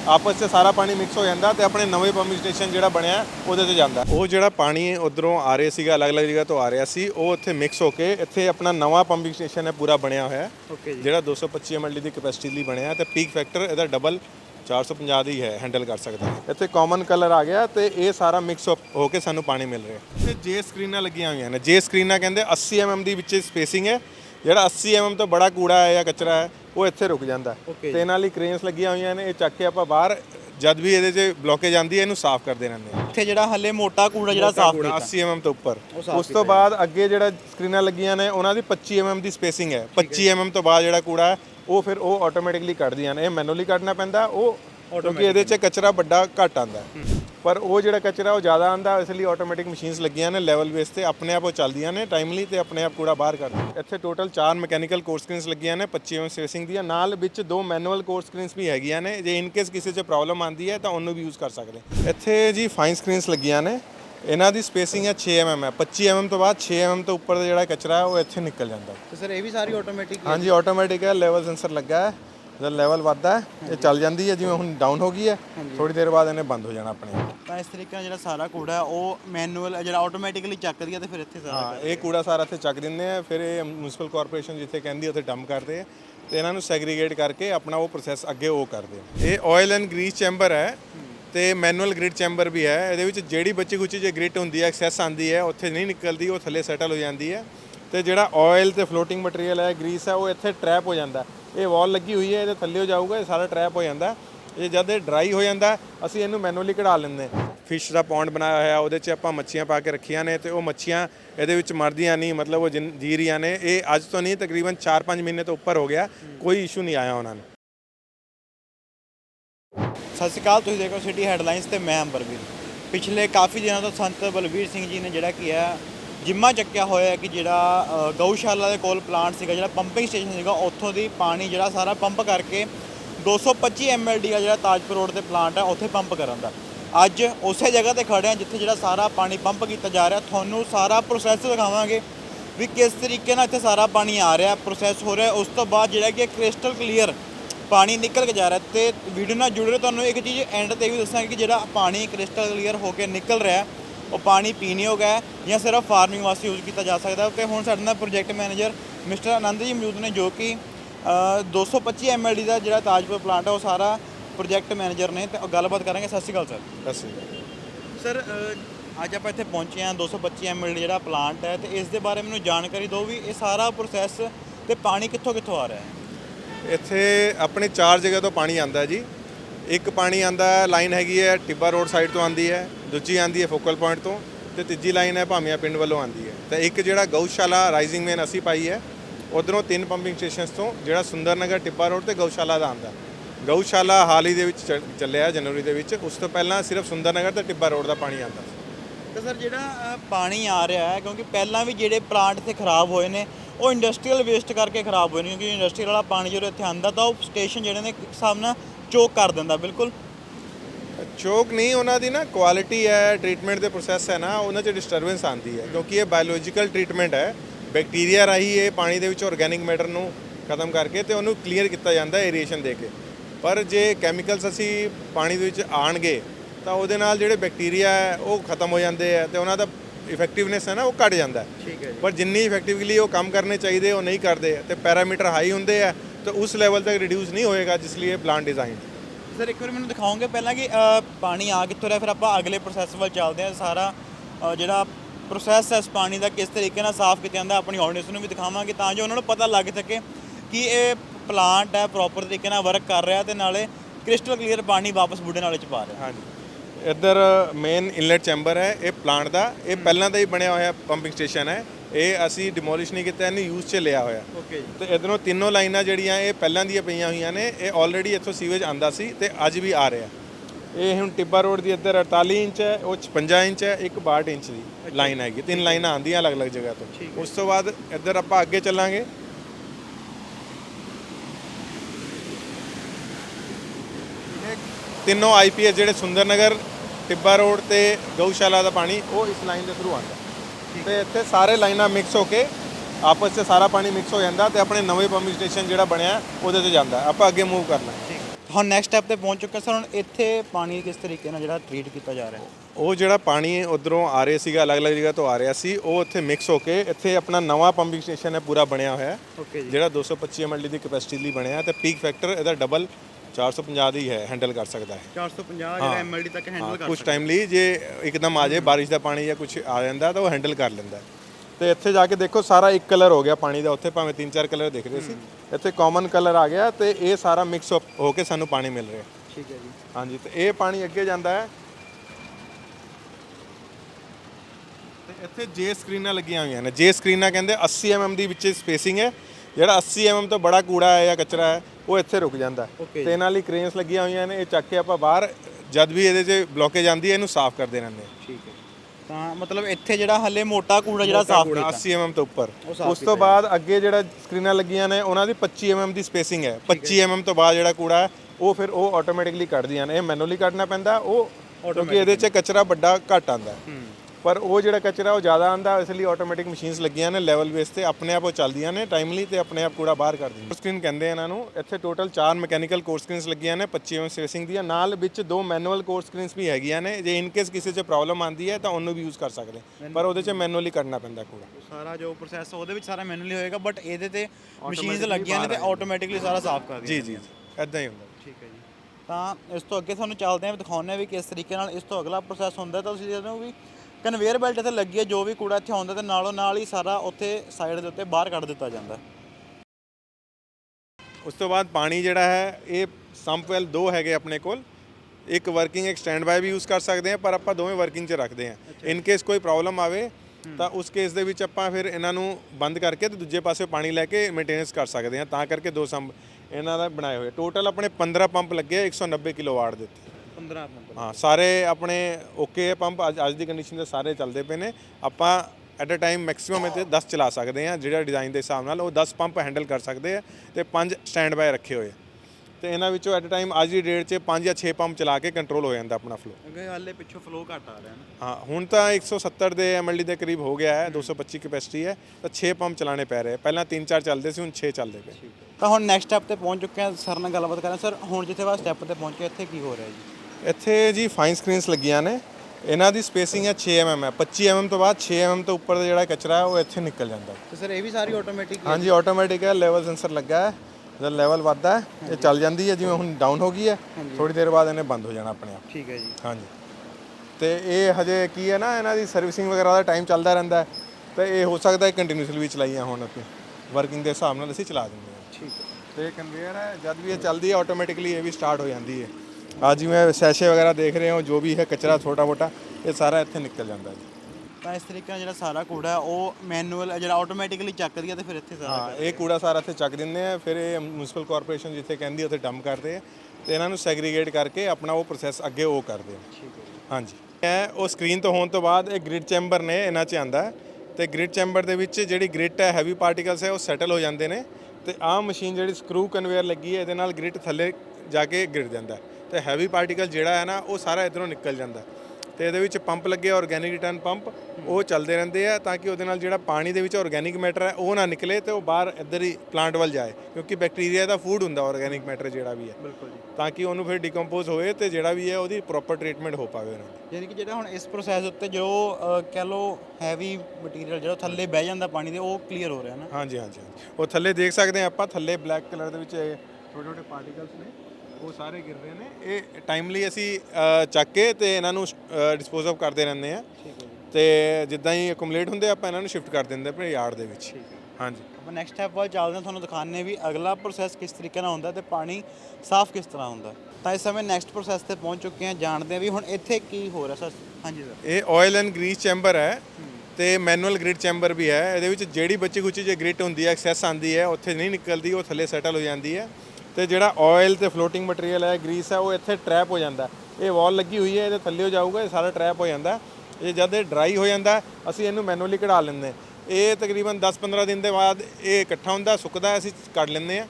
ਆਪਸ 'ਚ ਸਾਰਾ ਪਾਣੀ ਮਿਕਸ ਹੋ ਜਾਂਦਾ ਤੇ ਆਪਣੇ ਨਵੇਂ ਪੰਪਿੰਗ ਸਟੇਸ਼ਨ ਜਿਹੜਾ ਬਣਿਆ ਉਹਦੇ ਤੇ ਜਾਂਦਾ। ਉਹ ਜਿਹੜਾ ਪਾਣੀ ਉਧਰੋਂ ਆ ਰਿਹਾ ਸੀਗਾ ਅਲੱਗ-ਅਲੱਗ ਜਗ੍ਹਾ ਤੋਂ ਆ ਰਿਹਾ ਸੀ ਉਹ ਇੱਥੇ ਮਿਕਸ ਹੋ ਕੇ ਇੱਥੇ ਆਪਣਾ ਨਵਾਂ ਪੰਪਿੰਗ ਸਟੇਸ਼ਨ ਹੈ ਪੂਰਾ ਬਣਿਆ ਹੋਇਆ ਓਕੇ ਜੀ। ਜਿਹੜਾ 225 ml ਦੀ ਕਪੈਸਿਟੀ ਲਈ ਬਣਿਆ ਤੇ ਪੀਕ ਫੈਕਟਰ ਇਹਦਾ ਡਬਲ 450 ਦੀ ਹੈ ਹੈਂਡਲ ਕਰ ਸਕਦਾ। ਇੱਥੇ ਕਾਮਨ ਕਲਰ ਆ ਗਿਆ ਤੇ ਇਹ ਸਾਰਾ ਮਿਕਸ ਹੋ ਕੇ ਸਾਨੂੰ ਪਾਣੀ ਮਿਲ ਰਿਹਾ ਤੇ ਜੇ ਸਕਰੀਨਾਂ ਲੱਗੀਆਂ ਹੋਈਆਂ ਨੇ ਜੇ ਸਕਰੀਨਾਂ ਕਹਿੰਦੇ 80 mm ਦੀ ਵਿੱਚ ਸਪੇਸਿੰਗ ਹੈ ਜਿਹੜਾ 80 mm ਤੋਂ ਬੜਾ ਕੂੜਾ ਹੈ ਜਾਂ ਕਚਰਾ ਹੈ ਉਹ ਇੱਥੇ ਰੁਕ ਜਾਂਦਾ ਤੇ ਇਹਨਾਂ ਲਈ ਕ੍ਰੇਨਸ ਲੱਗੀਆਂ ਹੋਈਆਂ ਨੇ ਇਹ ਚੱਕ ਕੇ ਆਪਾਂ ਬਾਹਰ ਜਦ ਵੀ ਇਹਦੇ 'ਚ ਬਲੋਕੇਜ ਆਂਦੀ ਹੈ ਇਹਨੂੰ ਸਾਫ਼ ਕਰਦੇ ਰਹਿੰਦੇ ਹਾਂ ਇੱਥੇ ਜਿਹੜਾ ਹੱਲੇ ਮੋਟਾ ਕੂੜਾ ਜਿਹੜਾ ਸਾਫ਼ ਕੀਤਾ। 80 mm ਤੋਂ ਉੱਪਰ। ਉਸ ਤੋਂ ਬਾਅਦ ਅੱਗੇ ਜਿਹੜਾ ਸਕਰੀਨਾਂ ਲੱਗੀਆਂ ਨੇ ਉਹਨਾਂ ਦੀ 25 mm ਦੀ ਸਪੇਸਿੰਗ ਹੈ। 25 mm ਤੋਂ ਬਾਅਦ ਜਿਹੜਾ ਕੂੜਾ ਹੈ ਉਹ ਫਿਰ ਉਹ ਆਟੋਮੈਟਿਕਲੀ ਕੱਢਦੀਆਂ ਨੇ। ਇਹ ਮੈਨੂਅਲੀ ਕੱਢਣਾ ਪੈਂਦਾ ਉਹ ਕਿਉਂਕਿ ਇਹਦੇ 'ਚ ਕਚਰਾ ਵੱਡਾ ਘੱਟ ਆਂਦਾ ਹੈ। ਪਰ ਉਹ ਜਿਹੜਾ ਕਚਰਾ ਉਹ ਜ਼ਿਆਦਾ ਆਂਦਾ ਇਸ ਲਈ ਆਟੋਮੈਟਿਕ ਮਸ਼ੀਨਸ ਲੱਗੀਆਂ ਨੇ ਲੈਵਲ ਬੇਸ ਤੇ ਆਪਣੇ ਆਪ ਉਹ ਚੱਲਦੀਆਂ ਨੇ ਟਾਈਮਲੀ ਤੇ ਆਪਣੇ ਆਪ ਕੂੜਾ ਬਾਹਰ ਕੱਢਦੀਆਂ ਇੱਥੇ ਟੋਟਲ 4 ਮਕੈਨੀਕਲ ਕੋਰ ਸਕਰੀਨਸ ਲੱਗੀਆਂ ਨੇ 25 mm ਸਪੇਸਿੰਗ ਦੀਆਂ। ਨਾਲ ਵਿੱਚ ਦੋ ਮੈਨੂਅਲ ਕੋਰ ਸਕਰੀਨਸ ਵੀ ਹੈਗੀਆਂ ਨੇ। ਜੇ ਇਨ ਕੇਸ ਕਿਸੇ 'ਚ ਪ੍ਰੋਬਲਮ ਆਂਦੀ ਹੈ ਤਾਂ ਉਹਨੂੰ ਵੀ ਯੂਜ਼ ਕਰ ਸਕਦੇ। ਇੱਥੇ ਜੀ ਫਾਈਨ ਸਕਰੀਨਸ ਲੱਗੀਆਂ ਨੇ। ਇਹਨਾਂ ਦੀ ਸਪੇਸਿੰਗ ਹੈ 6 mm ਹੈ। 25 mm ਤੋਂ ਬਾਅਦ 6 mm ਤੋਂ ਉੱਪਰ ਦਾ ਜਿਹੜਾ ਕਚਰਾ ਹੈ ਉਹ ਇੱਥੇ ਨਿਕਲ ਜਾਂਦਾ। ਤੇ ਸਰ ਇਹ ਵੀ ਸਾਰੀ ਆਟੋਮੈਟਿਕ ਹਾਂਜੀ ਆਟੋਮੈਟਿਕ ਹੈ। ਲੈਵਲ ਸੈਂਸਰ ਲੱਗਾ ਹੈ। ਜਦ ਲੈਵਲ ਵੱਧਦਾ ਹੈ ਇਹ ਚੱਲ ਜਾਂਦੀ ਹੈ ਜਿਵੇਂ ਹੁਣ ਡਾਊਨ ਹੋ ਗਈ ਹੈ ਥੋੜੀ ਦੇਰ ਬਾਅਦ ਇਹਨੇ ਬੰਦ ਹੋ ਜਾਣਾ ਆਪਣੇ ਆਪ। ਤਾਂ ਇਸ ਤਰੀਕੇ ਨਾਲ ਜਿਹੜਾ ਸਾਰਾ ਕੂੜਾ ਹੈ ਉਹ ਮੈਨੂਅਲ ਜਿਹੜਾ ਆਟੋਮੈਟਿਕਲੀ ਚੱਕਦੀ ਹੈ ਤੇ ਫਿਰ ਇੱਥੇ ਸਾਰਾ ਹਾਂ ਇਹ ਕੂੜਾ ਸਾਰਾ ਇੱਥੇ ਚੱਕ ਦਿੰਦੇ ਆ ਫਿਰ ਇਹ ਮਿਊਨਿਸਪਲ ਕਾਰਪੋਰੇਸ਼ਨ ਜਿੱਥੇ ਕਹਿੰਦੀ ਉੱਥੇ ਡੰਪ ਕਰਦੇ ਆ ਤੇ ਇਹਨਾਂ ਨੂੰ ਸੈਗਰੀਗੇਟ ਕਰਕੇ ਆਪਣਾ ਉਹ ਪ੍ਰੋਸੈਸ ਅੱਗੇ ਉਹ ਕਰਦੇ ਆ। ਇਹ ਆਇਲ ਐਂਡ ਗਰੀਸ ਚੈਂਬਰ ਹੈ ਤੇ ਮੈਨੂਅਲ ਗ੍ਰਿਡ ਚੈਂਬਰ ਵੀ ਹੈ ਇਹਦੇ ਵਿੱਚ ਜਿਹੜੀ ਬੱਚੀ ਕੁਚੀ ਜੇ ਗ੍ਰਿਟ ਹੁੰਦੀ ਹੈ ਐਕਸੈਸ ਆਂਦੀ ਹੈ ਉੱਥੇ ਨਹੀਂ ਨਿਕਲਦੀ ਉਹ ਥੱਲੇ ਸੈਟਲ ਹੋ ਜਾਂਦੀ ਹੈ ਤੇ ਜਿਹੜਾ ਆਇਲ ਤੇ ਫਲੋਟਿੰਗ ਮਟੀਰੀਅਲ ਹੈ ਗਰੀਸ ਹੈ ਉਹ ਇੱਥੇ ਟਰੈਪ ਹੋ ਜਾਂਦਾ। ਇਹ ਵਾਲ ਲੱਗੀ ਹੋਈ ਹੈ, ਇਹਦੇ ਥੱਲੇ ਹੋ ਜਾਊਗਾ, ਇਹ ਸਾਰਾ ਟਰੈਪ ਹੋ ਜਾਂਦਾ ਇਹ ਜਦ ਇਹ ਡਰਾਈ ਹੋ ਜਾਂਦਾ ਅਸੀਂ ਇਹਨੂੰ ਮੈਨੂਅਲੀ ਕਢਾ ਲੈਂਦੇ ਫਿਸ਼ ਦਾ ਪੌਂਡ ਬਣਾਇਆ ਹੋਇਆ, ਉਹਦੇ 'ਚ ਆਪਾਂ ਮੱਛੀਆਂ ਪਾ ਕੇ ਰੱਖੀਆਂ ਨੇ ਤੇ ਉਹ ਮੱਛੀਆਂ ਇਹਦੇ ਵਿੱਚ ਮਰਦੀਆਂ ਨਹੀਂ, ਮਤਲਬ ਉਹ ਜਿਨ- ਜੀ ਰਹੀਆਂ ਨੇ। ਇਹ ਅੱਜ ਤੋਂ ਨਹੀਂ, ਤਕਰੀਬਨ 4-5 ਮਹੀਨੇ ਤੋਂ ਉੱਪਰ ਹੋ ਗਿਆ, ਕੋਈ ਇਸ਼ੂ ਨਹੀਂ ਆਇਆ ਉਹਨਾਂ ਨੂੰ। ਸਤਿ ਸ਼੍ਰੀ ਅਕਾਲ, ਤੁਸੀਂ ਦੇਖੋ ਸਿਟੀ ਹੈਡਲਾਈਨਸ ਤੇ ਮੈਂ ਅੰਬਰਵੀਰ। ਪਿਛਲੇ ਕਾਫੀ ਦਿਨਾਂ ਤੋਂ ਸੰਤ ਬਲਵੀਰ ਸਿੰਘ ਜੀ ਨੇ ਜਿਹੜਾ ਕੀ ਹੈ ਜਿੰਮਾ ਚੱਕਿਆ ਹੋਇਆ ਹੈ ਕਿ ਜਿਹੜਾ ਅ, ਗਊਸ਼ਾਲਾ ਦੇ ਕੋਲ ਪਲਾਂਟ ਸੀਗਾ ਜਿਹੜਾ ਪੰਪਿੰਗ ਸਟੇਸ਼ਨ ਸੀਗਾ ਉੱਥੋਂ ਦੀ ਪਾਣੀ ਜਿਹੜਾ ਸਾਰਾ ਪੰਪ ਕਰਕੇ 225 ਐਮਐਲਡੀ ਦਾ ਜਿਹੜਾ ਤਾਜਪੁਰ ਰੋਡ ਤੇ ਪਲਾਂਟ ਹੈ ਉੱਥੇ ਪੰਪ ਕਰਨ ਦਾ। ਅੱਜ ਉਸੇ ਜਗ੍ਹਾ ਤੇ ਖੜੇ ਆ ਜਿੱਥੇ ਜਿਹੜਾ ਸਾਰਾ ਪਾਣੀ ਪੰਪ ਕੀਤਾ ਜਾ ਰਿਹਾ। ਤੁਹਾਨੂੰ ਸਾਰਾ ਪ੍ਰੋਸੈਸ ਦਿਖਾਵਾਂਗੇ ਵੀ ਕਿਸ ਤਰੀਕੇ ਨਾਲ ਇੱਥੇ ਸਾਰਾ ਪਾਣੀ ਆ ਰਿਹਾ ਪ੍ਰੋਸੈਸ ਹੋ ਰਿਹਾ। ਉਸ ਤੋਂ ਬਾਅਦ ਜਿਹੜਾ ਕਿ ਕ੍ਰਿਸਟਲ ਕਲੀਅਰ ਪਾਣੀ ਨਿਕਲ ਕੇ ਜਾ ਰਿਹਾ ਤੇ ਵੀਡੀਓ ਨਾਲ ਜੁੜੇ ਰਹੋ। ਤੁਹਾਨੂੰ ਇੱਕ ਚੀਜ਼ ਐਂਡ ਤੇ ਵੀ ਦੱਸਾਂਗੇ ਕਿ ਜਿਹੜਾ ਪਾਣੀ ਕ੍ਰਿਸਟਲ ਕਲੀਅਰ ਹੋ ਕੇ ਨਿਕਲ ਰਿਹਾ ਉਹ ਪਾਣੀ ਪੀਣਯੋਗ ਹੈ ਜਾਂ ਸਿਰਫ ਫਾਰਮਿੰਗ ਵਾਸਤੇ ਯੂਜ਼ ਕੀਤਾ ਜਾ ਸਕਦਾ। ਤੇ ਹੁਣ ਸਾਡੇ ਨਾਲ ਪ੍ਰੋਜੈਕਟ ਮੈਨੇਜਰ ਮਿਸਟਰ ਆਨੰਦ ਜੀ ਮੌਜੂਦ ਨੇ ਜੋ ਕਿ ਅ, 225 ਐਮਐਲਡੀ ਦਾ ਜਿਹੜਾ ਤਾਜਪੁਰ ਪਲਾਂਟ ਹੈ ਉਹ ਸਾਰਾ ਪ੍ਰੋਜੈਕਟ ਮੈਨੇਜਰ ਨੇ ਤੇ ਗੱਲਬਾਤ ਕਰਾਂਗੇ। ਸਤਿ ਸ਼੍ਰੀ ਅਕਾਲ ਸਰ। ਬਸ ਸਰ ਅੱਜ ਆਪਾਂ ਇੱਥੇ ਪਹੁੰਚੇ ਹਾਂ 225 ਐਮਐਲ ਜਿਹੜਾ ਪਲਾਂਟ ਹੈ ਤੇ ਇਸ ਦੇ ਬਾਰੇ ਮੈਨੂੰ ਜਾਣਕਾਰੀ ਦਿਓ ਵੀ ਇਹ ਸਾਰਾ ਪ੍ਰੋਸੈਸ ਤੇ ਪਾਣੀ ਕਿੱਥੋਂ ਕਿੱਥੋਂ ਆ ਰਿਹਾ ਹੈ? ਇੱਥੇ ਆਪਣੇ ਚਾਰ ਜਗ੍ਹਾ ਤੋਂ ਪਾਣੀ ਆਂਦਾ ਜੀ। ਇੱਕ ਪਾਣੀ ਆਂਦਾ ਲਾਈਨ ਹੈਗੀ ਹੈ, ਟਿੱਬਾ ਰੋਡ ਸਾਈਡ ਤੋਂ ਆਂਦੀ ਹੈ, ਦੂਜੀ ਆਂਦੀ ਹੈ ਫੋਕਲ ਪੁਆਇੰਟ ਤੋਂ ਤੇ ਤੀਜੀ ਲਾਈਨ ਹੈ ਭਾਮੀਆਂ ਪਿੰਡ ਵੱਲੋਂ ਆਂਦੀ ਹੈ। ਤੇ ਇੱਕ ਜਿਹੜਾ ਗਊਸ਼ਾਲਾ ਰਾਈਜ਼ਿੰਗ ਮੇਨ ਅਸੀਂ ਪਾਈ ਹੈ, ਉਧਰੋਂ ਤਿੰਨ ਪੰਪਿੰਗ ਸਟੇਸ਼ਨਸ ਤੋਂ ਜਿਹੜਾ ਸੁੰਦਰਨਗਰ, ਟਿੱਬਾ ਰੋਡ ਤੇ ਗਊਸ਼ਾਲਾ ਦਾ ਆਂਦਾ। ਗਊਸ਼ਾਲਾ ਹਾਲ ਹੀ ਦੇ ਵਿੱਚ ਚੱਲ- ਚੱਲਿਆ ਜਨਵਰੀ ਦੇ ਵਿੱਚ, ਉਸ ਤੋਂ ਪਹਿਲਾਂ ਸਿਰਫ ਸੁੰਦਰਨਗਰ ਤੇ ਟਿੱਬਾ ਰੋਡ ਦਾ ਪਾਣੀ ਆਂਦਾ ਤਾਂ ਸਰ ਜਿਹੜਾ ਪਾਣੀ ਆ ਰਿਹਾ ਹੈ, ਕਿਉਂਕਿ ਪਹਿਲਾਂ ਵੀ ਜਿਹੜੇ ਪਲਾਂਟ ਇੱਥੇ ਖਰਾਬ ਹੋਏ ਨੇ, ਉਹ ਇੰਡਸਟਰੀਅਲ ਵੇਸਟ ਕਰਕੇ ਖਰਾਬ ਹੋਏ ਨੇ, ਕਿਉਂਕਿ ਇੰਡਸਟਰੀਅਲ ਵਾਲਾ ਪਾਣੀ ਜਦੋਂ ਇੱਥੇ ਆਂਦਾ ਤਾਂ ਉਹ ਸਟੇਸ਼ਨ ਜਿਹੜੇ ਨੇ ਇੱਕ ਹਿਸਾਬ ਨਾਲ ਚੋਕ ਕਰ ਦਿੰਦਾ ਬਿਲਕੁਲ। ਚੋਕ ਨਹੀਂ ਉਹਨਾਂ ਦੀ ਨਾ ਕੁਆਲਿਟੀ ਹੈ ਟ੍ਰੀਟਮੈਂਟ ਦੇ ਪ੍ਰੋਸੈਸ ਹੈ ਨਾ ਉਹਨਾਂ 'ਚ ਡਿਸਟਰਬੈਂਸ ਆਉਂਦੀ ਹੈ ਕਿਉਂਕਿ ਇਹ ਬਾਇਓਲੋਜੀਕਲ ਟ੍ਰੀਟਮੈਂਟ ਹੈ। ਬੈਕਟੀਰੀਆ ਰਾਹੀਂ ਇਹ ਪਾਣੀ ਦੇ ਵਿੱਚ ਆਰਗੈਨਿਕ ਮੈਟਰ ਨੂੰ ਖਤਮ ਕਰਕੇ ਤੇ ਉਹਨੂੰ ਕਲੀਅਰ ਕੀਤਾ ਜਾਂਦਾ ਹੈ ਏਰੀਏਸ਼ਨ ਦੇ ਕੇ। ਪਰ ਜੇ ਕੈਮੀਕਲਸ ਅਸੀਂ ਪਾਣੀ ਦੇ ਵਿੱਚ ਆਣਗੇ ਤਾਂ ਉਹਦੇ ਨਾਲ ਜਿਹੜੇ ਬੈਕਟੀਰੀਆ ਹੈ ਉਹ ਖਤਮ ਹੋ ਜਾਂਦੇ ਆ ਤੇ ਉਹਨਾਂ ਦਾ ਇਫੈਕਟਿਵਨੈਸ ਹੈ ਨਾ ਉਹ ਘਟ ਜਾਂਦਾ ਹੈ। ਪਰ ਜਿੰਨੀ ਇਫੈਕਟਿਵਲੀ ਉਹ ਕੰਮ ਕਰਨੇ ਚਾਹੀਦੇ ਉਹ ਨਹੀਂ ਕਰਦੇ ਤੇ ਪੈਰਾਮੀਟਰ ਹਾਈ ਹੁੰਦੇ ਆ ਤਾਂ ਉਸ ਲੈਵਲ ਤੱਕ ਰਿਡਿਊਸ ਨਹੀਂ ਹੋਏਗਾ ਜਿਸ ਲਈ ਇਹ ਪਲਾਂਟ ਡਿਜ਼ਾਈਨ ਸਰ ਇੱਕ ਵਾਰ ਮੈਨੂੰ ਦਿਖਾਓਗੇ ਪਹਿਲਾਂ ਕਿ ਅ, ਪਾਣੀ ਆ ਕਿੱਥੋਂ ਰਿਹਾ ਫਿਰ ਆਪਾਂ ਅਗਲੇ ਪ੍ਰੋਸੈਸ ਵੱਲ ਚੱਲਦੇ ਹਾਂ। ਸਾਰਾ ਅ, ਜਿਹੜਾ ਪ੍ਰੋਸੈਸ ਹੈ ਇਸ ਪਾਣੀ ਦਾ ਕਿਸ ਤਰੀਕੇ ਨਾਲ ਸਾਫ਼ ਕੀਤਾ ਜਾਂਦਾ ਆਪਣੀ ਆਡੀਅנס ਨੂੰ ਵੀ ਦਿਖਾਵਾਂਗੇ ਤਾਂ ਜੋ ਉਹਨਾਂ ਨੂੰ ਪਤਾ ਲੱਗ ਸਕੇ ਕਿ ਇਹ ਪਲਾਂਟ ਹੈ ਪ੍ਰੋਪਰ ਤਰੀਕੇ ਨਾਲ ਵਰਕ ਕਰ ਰਿਹਾ ਤੇ ਨਾਲੇ ਕ੍ਰਿਸਟਲ ਕਲੀਅਰ ਪਾਣੀ ਵਾਪਸ ਬੁੱਢੇ ਨਾਲੇ ਚ ਪਾ ਰਿਹਾ। ਹਾਂਜੀ। ਇੱਧਰ ਮੇਨ ਇਨਲੈਟ ਚੈਂਬਰ ਹੈ ਇਹ ਪਲਾਂਟ ਦਾ। ਇਹ ਪਹਿਲਾਂ ਦਾ ਹੀ ਬਣਿਆ ਹੋਇਆ ਪੰਪਿੰਗ ਸਟੇਸ਼ਨ ਹੈ। ਇਹ ਅਸੀਂ ਡਿਮੋਲਿਸ਼ ਨਹੀਂ ਕੀਤਾ ਇਹਨੂੰ ਯੂਜ਼ 'ਚ ਲਿਆ ਹੋਇਆ। ਓਕੇ ਤੇ ਇਧਰੋਂ ਤਿੰਨੋਂ ਲਾਈਨਾਂ ਜਿਹੜੀਆਂ ਇਹ ਪਹਿਲਾਂ ਦੀਆਂ ਪਈਆਂ ਹੋਈਆਂ ਨੇ ਇਹ ਆਲਰੇਡੀ ਇੱਥੋਂ ਸੀਵੇਜ ਆਂਦਾ ਸੀ ਤੇ ਅੱਜ ਵੀ ਆ ਰਿਹਾ। ਇਹ ਹੁਣ ਟਿੱਬਾ ਰੋਡ ਦੀ ਇੱਧਰ 48 ਇੰਚ ਹੈ ਉਹ 56 ਇੰਚ ਹੈ ਇੱਕ 62 ਇੰਚ ਦੀ ਲਾਈਨ ਹੈਗੀ ਤਿੰਨ ਲਾਈਨਾਂ ਆਂਦੀਆਂ ਅਲੱਗ-ਅਲੱਗ ਜਗ੍ਹਾ ਤੋਂ। ਉਸ ਤੋਂ ਬਾਅਦ ਇੱਧਰ ਆਪਾਂ ਅੱਗੇ ਚੱਲਾਂਗੇ। ਤਿੰਨੋਂ ਆਈਪੀਐਸ ਜਿਹੜੇ ਸੁੰਦਰਨਗਰ ਟਿੱਬਾ ਰੋਡ ਤੇ ਗਊਸ਼ਾਲਾ ਦਾ ਪਾਣੀ ਉਹ ਇਸ ਲਾਈਨ ਦੇ ਥਰੂ ਆਉਂਦਾ। ਤੇ ਇੱਥੇ ਸਾਰੇ ਲਾਈਨਾਂ ਮਿਕਸ ਹੋ ਕੇ ਆਪਸ 'ਚ ਸਾਰਾ ਪਾਣੀ ਮਿਕਸ ਹੋ ਜਾਂਦਾ ਤੇ ਆਪਣੇ ਨਵੇਂ ਪੰਪਿੰਗ ਸਟੇਸ਼ਨ ਜਿਹੜਾ ਬਣਿਆ ਉਹਦੇ ਤੇ ਜਾਂਦਾ ਆਪਾਂ ਅੱਗੇ ਮੂਵ ਕਰਨਾ ਹੁਣ ਨੈਕਸਟ ਸਟੈਪ ਤੇ ਪਹੁੰਚ ਚੁੱਕੇ ਸਰ ਹੁਣ ਇੱਥੇ ਪਾਣੀ ਕਿਸ ਤਰੀਕੇ ਨਾਲ ਜਿਹੜਾ ਟ੍ਰੀਟ ਕੀਤਾ ਜਾ ਰਿਹਾ ਉਹ ਜਿਹੜਾ ਪਾਣੀ ਉਧਰੋਂ ਆ ਰਿਹਾ ਸੀਗਾ ਅਲੱਗ-ਅਲੱਗ ਜਗ੍ਹਾ ਤੋਂ ਆ ਰਿਹਾ ਸੀ ਉਹ ਇੱਥੇ ਮਿਕਸ ਹੋ ਕੇ ਇੱਥੇ ਆਪਣਾ ਨਵਾਂ ਪੰਪਿੰਗ ਸਟੇਸ਼ਨ ਹੈ ਪੂਰਾ ਬਣਿਆ ਹੋਇਆ ਹੈ। ਜਿਹੜਾ 225 ml ਦੀ ਕਪੈਸਿਟੀ ਲਈ ਬਣਿਆ ਹੈ ਤੇ ਪੀਕ ਫੈਕਟਰ ਇਹਦਾ ਡਬਲ 450 ਦੀ ਹੈ ਹੈਂਡਲ ਕਰ ਸਕਦਾ ਹੈ। 450 ਜਿਹੜਾ ਐਮਐਲਡੀ ਤੱਕ ਹੈਂਡਲ ਕਰ ਕੁਝ ਟਾਈਮ ਲਈ ਜੇ ਇੱਕਦਮ ਆ ਜਾਏ ਬਾਰਿਸ਼ ਦਾ ਪਾਣੀ ਜਾਂ ਕੁਝ ਆ ਜਾਂਦਾ ਤਾਂ ਉਹ ਹੈਂਡਲ ਕਰ ਲੈਂਦਾ। ਤੇ ਇੱਥੇ ਜਾ ਕੇ ਦੇਖੋ ਸਾਰਾ ਇੱਕ ਕਲਰ ਹੋ ਗਿਆ ਪਾਣੀ ਦਾ ਉੱਥੇ ਭਾਵੇਂ ਤਿੰਨ ਚਾਰ ਕਲਰ ਦਿਖ ਰਹੇ ਸੀ। ਇੱਥੇ ਕਾਮਨ ਕਲਰ ਆ ਗਿਆ ਤੇ ਇਹ ਸਾਰਾ ਮਿਕਸ ਹੋ ਕੇ ਸਾਨੂੰ ਪਾਣੀ ਮਿਲ ਰਿਹਾ। ਠੀਕ ਹੈ ਜੀ। ਹਾਂਜੀ ਤੇ ਇਹ ਪਾਣੀ ਅੱਗੇ ਜਾਂਦਾ ਹੈ। ਤੇ ਇੱਥੇ ਜੇ ਸਕਰੀਨਾਂ ਲੱਗੀਆਂ ਹੋਈਆਂ ਨੇ। ਜੇ ਸਕਰੀਨਾਂ ਕਹਿੰਦੇ 80 mm ਦੀ ਵਿੱਚ ਸਪੇਸਿੰਗ ਹੈ। ਜਿਹੜਾ 80 mm ਤੋਂ ਬੜਾ ਕੂੜਾ ਹੈ ਜਾਂ ਕਚਰਾ ਹੈ ਉਹ ਇੱਥੇ ਰੁਕ ਜਾਂਦਾ। ਤੇ ਇਹਨਾਂ ਲਈ ਕ੍ਰੇਨਸ ਲੱਗੀਆਂ ਹੋਈਆਂ ਨੇ ਇਹ ਚੱਕ ਕੇ ਆਪਾਂ ਬਾਹਰ ਜਦ ਵੀ ਇਹਦੇ 'ਚ ਬਲੋਕੇਜ ਆਂਦੀ ਹੈ ਇਹਨੂੰ ਸਾਫ਼ ਕਰਦੇ ਰਹਿੰਦੇ ਹਾਂ ਠੀਕ ਹੈ। ਤਾਂ ਮਤਲਬ ਇੱਥੇ ਜਿਹੜਾ ਹੱਲੇ ਮੋਟਾ ਕੂੜਾ ਜਿਹੜਾ ਸਾਫ਼ ਕੀਤਾ। 80 mm ਤੋਂ ਉੱਪਰ। ਉਸ ਤੋਂ ਬਾਅਦ ਅੱਗੇ ਜਿਹੜਾ ਸਕਰੀਨਾਂ ਲੱਗੀਆਂ ਨੇ ਉਹਨਾਂ ਦੀ 25 mm ਦੀ ਸਪੇਸਿੰਗ ਹੈ। 25 mm ਤੋਂ ਬਾਅਦ ਜਿਹੜਾ ਕੂੜਾ ਹੈ ਉਹ ਫਿਰ ਉਹ ਆਟੋਮੈਟਿਕਲੀ ਕੱਢਦੀਆਂ ਨੇ। ਇਹ ਮੈਨੂਅਲੀ ਕੱਢਣਾ ਪੈਂਦਾ ਉਹ ਕਿਉਂਕਿ ਇਹਦੇ 'ਚ ਕਚਰਾ ਵੱਡਾ ਘੱਟ ਆਂਦਾ ਪਰ ਉਹ ਜਿਹੜਾ ਕਚਰਾ ਉਹ ਜ਼ਿਆਦਾ ਆਂਦਾ ਇਸ ਲਈ ਆਟੋਮੈਟਿਕ ਮਸ਼ੀਨਸ ਲੱਗੀਆਂ ਨੇ ਲੈਵਲ ਬੇਸ ਤੇ ਆਪਣੇ ਆਪ ਉਹ ਚੱਲਦੀਆਂ ਨੇ ਟਾਈਮਲੀ ਤੇ ਆਪਣੇ ਆਪ ਕੂੜਾ ਬਾਹਰ ਕਰ ਦਿੰਦੀਆਂ ਸਕਰੀਨ ਕਹਿੰਦੇ ਆ ਇਹਨਾਂ ਨੂੰ ਇੱਥੇ ਟੋਟਲ 4 ਮੈਕੈਨੀਕਲ ਕੋਰ ਸਕਰੀਨਸ ਲੱਗੀਆਂ ਨੇ 25 mm ਸਪੇਸਿੰਗ ਦੀਆਂ ਨਾਲ ਵਿੱਚ ਦੋ ਮੈਨੂਅਲ ਕੋਰ ਸਕਰੀਨਸ ਵੀ ਹੈਗੀਆਂ ਨੇ ਜੇ ਇਨ ਕੇਸ ਕਿਸੇ 'ਚ ਪ੍ਰੋਬਲਮ ਆਂਦੀ ਹੈ ਤਾਂ ਉਹਨੂੰ ਵੀ ਯੂਜ਼ ਕਰ ਸਕਦੇ ਪਰ ਉਹਦੇ 'ਚ ਮੈਨੂਅਲੀ ਕਰਨਾ ਪੈਂਦਾ ਕੂੜਾ। ਸਾਰਾ ਜੋ ਪ੍ਰੋਸੈਸ ਉਹਦੇ ਵਿੱਚ ਸਾਰਾ ਮੈਨੂਅਲੀ ਹੋਏਗਾ ਬਟ ਇਹਦੇ ਤੇ ਮਸ਼ੀਨਸ ਲੱਗੀਆਂ ਨੇ ਤੇ ਆਟੋਮੈਟਿਕਲੀ ਸਾਰਾ ਸਾਫ਼ ਕਰ ਜੀ ਜੀ ਐਦਾਂ ਹੀ ਹੁੰਦਾ। ਠੀਕ ਹੈ ਜੀ। ਤਾਂ ਇਸ ਤੋਂ ਅੱਗੇ ਤੁਹਾਨੂੰ ਚੱਲਦੇ ਹਾਂ ਦਿਖਾਉਂਦੇ ਹਾਂ ਵੀ ਕਿਸ ਤਰੀਕੇ ਨਾਲ ਇਸ ਤੋਂ ਅਗਲਾ ਪ੍ਰੋਸੈਸ ਹੁੰਦਾ। ਤਾਂ ਤੁਸੀਂ ਦੇਖਦੇ ਹੋ ਵੀ ਕਨਵੇਅਰ ਬੈਲਟ ਇੱਥੇ ਲੱਗੀ ਹੈ ਜੋ ਵੀ ਕੂੜਾ ਇੱਥੇ ਆਉਂਦਾ ਤੇ ਨਾਲੋਂ ਨਾਲ ਹੀ ਸਾਰਾ ਉੱਥੇ ਸਾਈਡ ਦੇ ਉੱਤੇ ਬਾਹਰ ਕੱਢ ਦਿੱਤਾ ਜਾਂਦਾ ਉਸ ਤੋਂ ਬਾਅਦ ਪਾਣੀ ਜਿਹੜਾ ਹੈ ਇਹ ਸੰਪ ਵੈਲ ਦੋ ਹੈਗੇ ਆਪਣੇ ਕੋਲ। ਇੱਕ ਵਰਕਿੰਗ ਇੱਕ ਸਟੈਂਡ ਬਾਈ ਵੀ ਯੂਜ਼ ਕਰ ਸਕਦੇ ਹਾਂ ਪਰ ਆਪਾਂ ਦੋਵੇਂ ਵਰਕਿੰਗ 'ਚ ਰੱਖਦੇ ਹਾਂ। ਇਨ ਕੇਸ ਕੋਈ ਪ੍ਰੋਬਲਮ ਆਵੇ ਤਾਂ ਉਸ ਕੇਸ ਦੇ ਵਿੱਚ ਆਪਾਂ ਫਿਰ ਇਹਨਾਂ ਨੂੰ ਬੰਦ ਕਰਕੇ ਤੇ ਦੂਜੇ ਪਾਸੇ ਪਾਣੀ ਲੈ ਕੇ ਮੇਨਟੇਨੈਂਸ ਕਰ ਸਕਦੇ ਹਾਂ। ਤਾਂ ਕਰਕੇ ਦੋ ਸੰਪ ਇਹਨਾਂ ਦਾ ਬਣਾਏ ਹੋਏ। ਟੋਟਲ ਆਪਣੇ 15 ਪੰਪ ਲੱਗੇ ਆ 190 ਕਿਲੋਵਾਟ ਦੇ ਉੱਤੇ। 15 ਨੰਬਰ। ਹਾਂ ਸਾਰੇ ਆਪਣੇ ਓਕੇ ਪੰਪ ਅੱਜ ਅੱਜ ਦੀ ਕੰਡੀਸ਼ਨ ਦੇ ਸਾਰੇ ਚੱਲਦੇ ਪਏ ਨੇ। ਆਪਾਂ ਐਟ ਅ ਟਾਈਮ ਮੈਕਸਿਮਮ ਇੱਥੇ 10 ਚਲਾ ਸਕਦੇ ਹਾਂ ਜਿਹੜਾ ਡਿਜ਼ਾਈਨ ਦੇ ਹਿਸਾਬ ਨਾਲ ਉਹ 10 ਪੰਪ ਹੈਂਡਲ ਕਰ ਸਕਦੇ ਆ ਤੇ 5 ਸਟੈਂਡ ਬਾਈ ਰੱਖੇ ਹੋਏ ਆ। ਤੇ ਇਹਨਾਂ ਵਿੱਚੋਂ ਐਟ ਅ ਟਾਈਮ ਅੱਜ ਦੀ ਡੇਟ 'ਚ 5 ਜਾਂ 6 ਪੰਪ ਚਲਾ ਕੇ ਕੰਟਰੋਲ ਹੋ ਜਾਂਦਾ ਆਪਣਾ ਫਲੋ ਅੱਗੇ ਹਾਲੇ ਪਿੱਛੋਂ ਫਲੋ ਘੱਟ ਆ ਰਿਹਾ ਨਾ। ਹਾਂ ਹੁਣ ਤਾਂ 170 ਦੇ ਐਮਐਲਡੀ ਦੇ ਕਰੀਬ ਹੋ ਗਿਆ ਹੈ 225 ਕੈਪੈਸਿਟੀ ਹੈ ਤਾਂ 6 ਪੰਪ ਚਲਾਣੇ ਪੈ ਰਹੇ ਪਹਿਲਾਂ 3-4 ਚੱਲਦੇ ਸੀ ਹੁਣ 6 ਚੱਲਦੇ ਪਏ। ਤਾਂ ਹੁਣ ਨੈਕਸਟ ਸਟੈਪ ਤੇ ਪਹੁੰਚ ਚੁੱਕੇ ਹਾਂ ਸਰ ਨਾਲ ਗੱਲਬਾਤ ਕਰਾਂ ਸਰ ਹੁਣ ਜਿੱਥੇ ਵਾ ਸਟੈਪ ਤੇ ਪਹੁੰਚ ਕੇ ਇੱਥੇ ਕੀ ਹੋ ਰਿਹਾ ਜੀ? ਇੱਥੇ ਜੀ ਫਾਈਨ ਸਕਰੀਨਸ ਲੱਗੀਆਂ ਨੇ। ਇਹਨਾਂ ਦੀ ਸਪੇਸਿੰਗ ਹੈ 6 mm ਹੈ। 25 mm ਤੋਂ ਬਾਅਦ 6 mm ਤੋਂ ਉੱਪਰ ਦਾ ਜਿਹੜਾ ਕਚਰਾ ਹੈ ਉਹ ਇੱਥੇ ਨਿਕਲ ਜਾਂਦਾ ਹੈ। ਤੇ ਸਰ ਇਹ ਵੀ ਸਾਰੀ ਆਟੋਮੈਟਿਕ ਹਾਂਜੀ ਆਟੋਮੈਟਿਕ ਹੈ। ਲੈਵਲ ਸੈਂਸਰ ਲੱਗਾ ਹੈ। ਜਦ ਲੈਵਲ ਵੱਧਦਾ ਹੈ। ਇਹ ਚੱਲ ਜਾਂਦੀ ਹੈ ਜਿਵੇਂ ਹੁਣ ਡਾਊਨ ਹੋ ਗਈ ਹੈ। ਥੋੜੀ ਦੇਰ ਬਾਅਦ ਇਹਨੇ ਬੰਦ ਹੋ ਜਾਣਾ ਆਪਣੇ ਆਪ। ਠੀਕ ਹੈ ਜੀ। ਹਾਂਜੀ। ਤੇ ਇਹ ਹਜੇ ਕੀ ਹੈ ਨਾ ਇਹਨਾਂ ਦੀ ਸਰਵਿਸਿੰਗ ਵਗੈਰਾ ਦਾ ਟਾਈਮ ਚੱਲਦਾ ਰਹਿੰਦਾ ਹੈ। ਤੇ ਇਹ ਹੋ ਸਕਦਾ ਹੈ ਕੰਟੀਨਿਊਸਲੀ ਵੀ ਚਲਾਈਆਂ ਹੁਣ ਅਸੀਂ ਵਰਕਿੰਗ ਦੇ ਹਿਸਾਬ ਨਾਲ ਅਸੀਂ ਚਲਾ ਦਿੰਦੇ ਹਾਂ। ਠੀਕ ਹੈ। ਤੇ ਕਨਵੇਅਰ ਹੈ। ਜਦ ਵੀ ਇਹ ਚੱਲਦੀ ਹੈ ਆਟੋਮੈਟਿਕਲੀ ਇਹ ਵੀ ਸਟਾਰਟ ਹੋ ਜਾਂਦੀ ਹੈ। ਆ ਜਿਵੇਂ ਸੈਸ਼ੇ ਵਗੈਰਾ ਦੇਖ ਰਹੇ ਹੋ ਜੋ ਵੀ ਹੈ ਕਚਰਾ ਛੋਟਾ ਮੋਟਾ ਇਹ ਸਾਰਾ ਇੱਥੇ ਨਿਕਲ ਜਾਂਦਾ ਜੀ। ਤਾਂ ਇਸ ਤਰੀਕੇ ਨਾਲ ਜਿਹੜਾ ਸਾਰਾ ਕੂੜਾ ਹੈ, ਉਹ ਮੈਨੂਅਲ ਜਿਹੜਾ ਆਟੋਮੈਟਿਕਲੀ ਚੱਕਦੀ ਹੈ ਤੇ ਫਿਰ ਇੱਥੇ ਸਾਰਾ ਹਾਂ ਇਹ ਕੂੜਾ ਸਾਰਾ ਇੱਥੇ ਚੱਕ ਦਿੰਦੇ ਆ ਫਿਰ ਇਹ ਮਿਊਨਿਸਪਲ ਕਾਰਪੋਰੇਸ਼ਨ ਜਿੱਥੇ ਕਹਿੰਦੀ ਉੱਥੇ ਡੰਪ ਕਰਦੇ ਆ ਤੇ ਇਹਨਾਂ ਨੂੰ ਸੈਗਰੀਗੇਟ ਕਰਕੇ ਆਪਣਾ ਉਹ ਪ੍ਰੋਸੈਸ ਅੱਗੇ ਉਹ ਕਰਦੇ ਆ। ਹਾਂਜੀ। ਇਹ ਉਹ ਸਕਰੀਨ ਤੋਂ ਹੋਣ ਤੋਂ ਬਾਅਦ ਇਹ ਗ੍ਰਿਡ ਚੈਂਬਰ ਨੇ ਇਹਨਾਂ 'ਚ ਆਂਦਾ ਤੇ ਗ੍ਰਿਡ ਚੈਂਬਰ ਦੇ ਵਿੱਚ ਜਿਹੜੀ ਗ੍ਰਿਟ ਹੈ ਹੈਵੀ ਪਾਰਟੀਕਲਸ ਹੈ ਉਹ ਸੈਟਲ ਹੋ ਜਾਂਦੇ ਨੇ ਤੇ ਆਹ ਮਸ਼ੀਨ ਜਿਹੜੀ ਸਕਰੂ ਕਨਵੇਅਰ ਲੱਗੀ ਹੈ ਇਹਦੇ ਨਾਲ ਗ੍ਰਿਟ ਥੱਲੇ ਜਾ ਕੇ ਗਿਰ ਜਾਂਦਾ ਹੈ। ਤੇ ਹੈਵੀ ਪਾਰਟੀਕਲ ਜਿਹੜਾ ਹੈ ਨਾ ਉਹ ਸਾਰਾ ਇਧਰੋਂ ਨਿਕਲ ਜਾਂਦਾ। ਤੇ ਇਹਦੇ ਵਿੱਚ ਪੰਪ ਲੱਗੇ ਆਰਗੈਨਿਕ ਰਿਟਰਨ ਪੰਪ ਉਹ ਚੱਲਦੇ ਰਹਿੰਦੇ ਆ ਤਾਂ ਕਿ ਉਹਦੇ ਨਾਲ ਜਿਹੜਾ ਪਾਣੀ ਦੇ ਵਿੱਚ ਆਰਗੈਨਿਕ ਮੈਟਰ ਹੈ ਉਹ ਨਾ ਨਿਕਲੇ ਤੇ ਉਹ ਬਾਹਰ ਇੱਧਰ ਹੀ ਪਲਾਂਟ ਵੱਲ ਜਾਏ। ਕਿਉਂਕਿ ਬੈਕਟੀਰੀਆ ਦਾ ਫੂਡ ਹੁੰਦਾ ਆਰਗੈਨਿਕ ਮੈਟਰ ਜਿਹੜਾ ਵੀ ਹੈ। ਬਿਲਕੁਲ ਜੀ। ਤਾਂ ਕਿ ਉਹਨੂੰ ਫਿਰ ਡੀਕੰਪੋਜ਼ ਹੋਏ ਤੇ ਜਿਹੜਾ ਵੀ ਹੈ ਉਹਦੀ ਪ੍ਰੋਪਰ ਟ੍ਰੀਟਮੈਂਟ ਹੋ ਪਾਵੇ ਉਹਨਾਂ ਦੀ। ਯਾਨੀ ਕਿ ਜਿਹੜਾ ਹੁਣ ਇਸ ਪ੍ਰੋਸੈਸ ਉੱਤੇ ਜੋ ਕਹਿ ਲਓ ਹੈਵੀ ਮਟੀਰੀਅਲ ਜਿਹੜਾ ਥੱਲੇ ਬਹਿ ਜਾਂਦਾ ਪਾਣੀ ਦੇ ਉਹ ਕਲੀਅਰ ਹੋ ਰਿਹਾ ਨਾ? ਹਾਂਜੀ ਹਾਂਜੀ ਹਾਂਜੀ। ਉਹ ਥੱਲੇ ਦੇਖ ਸਕਦੇ ਹਾਂ ਆਪਾਂ ਥੱਲੇ ਬਲੈਕ ਕਲਰ ਦੇ ਵਿੱਚ ਛੋਟੇ ਛੋਟੇ ਪਾਰਟੀਕਲਸ ਨੇ। ਉਹ ਸਾਰੇ ਗਿਰ ਰਹੇ ਨੇ। ਇਹ ਟਾਈਮਲੀ ਅਸੀਂ ਅ, ਚੱਕ ਕੇ ਤੇ ਇਹਨਾਂ ਨੂੰ ਡਿਸਪੋਜ਼ ਆਫ ਕਰਦੇ ਰਹਿੰਦੇ ਆ ਠੀਕ ਹੈ ਜੀ। ਤੇ ਜਿੱਦਾਂ ਹੀ ਅਕੂਮੂਲੇਟ ਹੁੰਦੇ ਆਪਾਂ ਇਹਨਾਂ ਨੂੰ ਸ਼ਿਫਟ ਕਰ ਦਿੰਦੇ ਆਪਣੇ ਯਾਰਡ ਦੇ ਵਿੱਚ। ਹਾਂਜੀ। ਆਪਾਂ ਨੈਕਸਟ ਸਟੈਪ ਵੱਲ ਚੱਲਦੇ ਹਾਂ ਤੁਹਾਨੂੰ ਹਾਂ ਵੀ ਅਗਲਾ ਪ੍ਰੋਸੈਸ ਕਿਸ ਤਰੀਕੇ ਨਾਲ ਹੁੰਦਾ ਤੇ ਪਾਣੀ ਸਾਫ਼ ਕਿਸ ਤਰ੍ਹਾਂ ਹੁੰਦਾ। ਤਾਂ ਇਸ ਸਮੇਂ ਨੈਕਸਟ ਪ੍ਰੋਸੈਸ ਤੇ ਪਹੁੰਚ ਚੁੱਕੇ ਹਾਂ ਜਾਣਦੇ ਹਾਂ ਵੀ ਹੁਣ ਇੱਥੇ ਕੀ ਹੋ ਰਿਹਾ। ਸਰ ਹਾਂਜੀ ਸਰ ਇਹ ਆਇਲ ਐਂਡ ਗਰੀਸ ਚੈਂਬਰ ਹੈ ਤੇ ਮੈਨੂਅਲ ਗ੍ਰਿਡ ਚੈਂਬਰ ਵੀ ਹੈ। ਇਹਦੇ ਵਿੱਚ ਜਿਹੜੀ ਬੱਚੀ ਕੁਚੀ ਜੇ ਗ੍ਰਿਟ ਹੁੰਦੀ ਹੈ ਐਕਸੈਸ ਆਂਦੀ ਹੈ ਉੱਥੇ ਨਹੀਂ ਨਿਕਲਦੀ ਉਹ ਥੱਲੇ ਸੈਟਲ ਹੋ ਜਾਂਦੀ ਹੈ। ਤੇ ਜਿਹੜਾ ਆਇਲ ਤੇ ਫਲੋਟਿੰਗ ਮਟੀਰੀਅਲ ਹੈ ਗਰੀਸ ਹੈ ਉਹ ਇੱਥੇ ਟਰੈਪ ਹੋ ਜਾਂਦਾ ਇਹ ਵਾਲ ਲੱਗੀ ਹੋਈ ਹੈ ਇਹਦੇ ਥੱਲੇ ਹੋ ਜਾਊਗਾ ਇਹ ਸਾਰਾ ਟਰੈਪ ਹੋ ਜਾਂਦਾ ਇਹ ਜਦ ਇਹ ਡਰਾਈ ਹੋ ਜਾਂਦਾ ਅਸੀਂ ਇਹਨੂੰ ਮੈਨੂਅਲੀ ਕਢਾ ਲੈਂਦੇ। ਇਹ ਤਕਰੀਬਨ 10-15 ਦਿਨ ਦੇ ਬਾਅਦ ਇਹ ਇਕੱਠਾ ਹੁੰਦਾ ਸੁੱਕਦਾ ਅਸੀਂ ਕੱਢ ਲੈਂਦੇ ਆ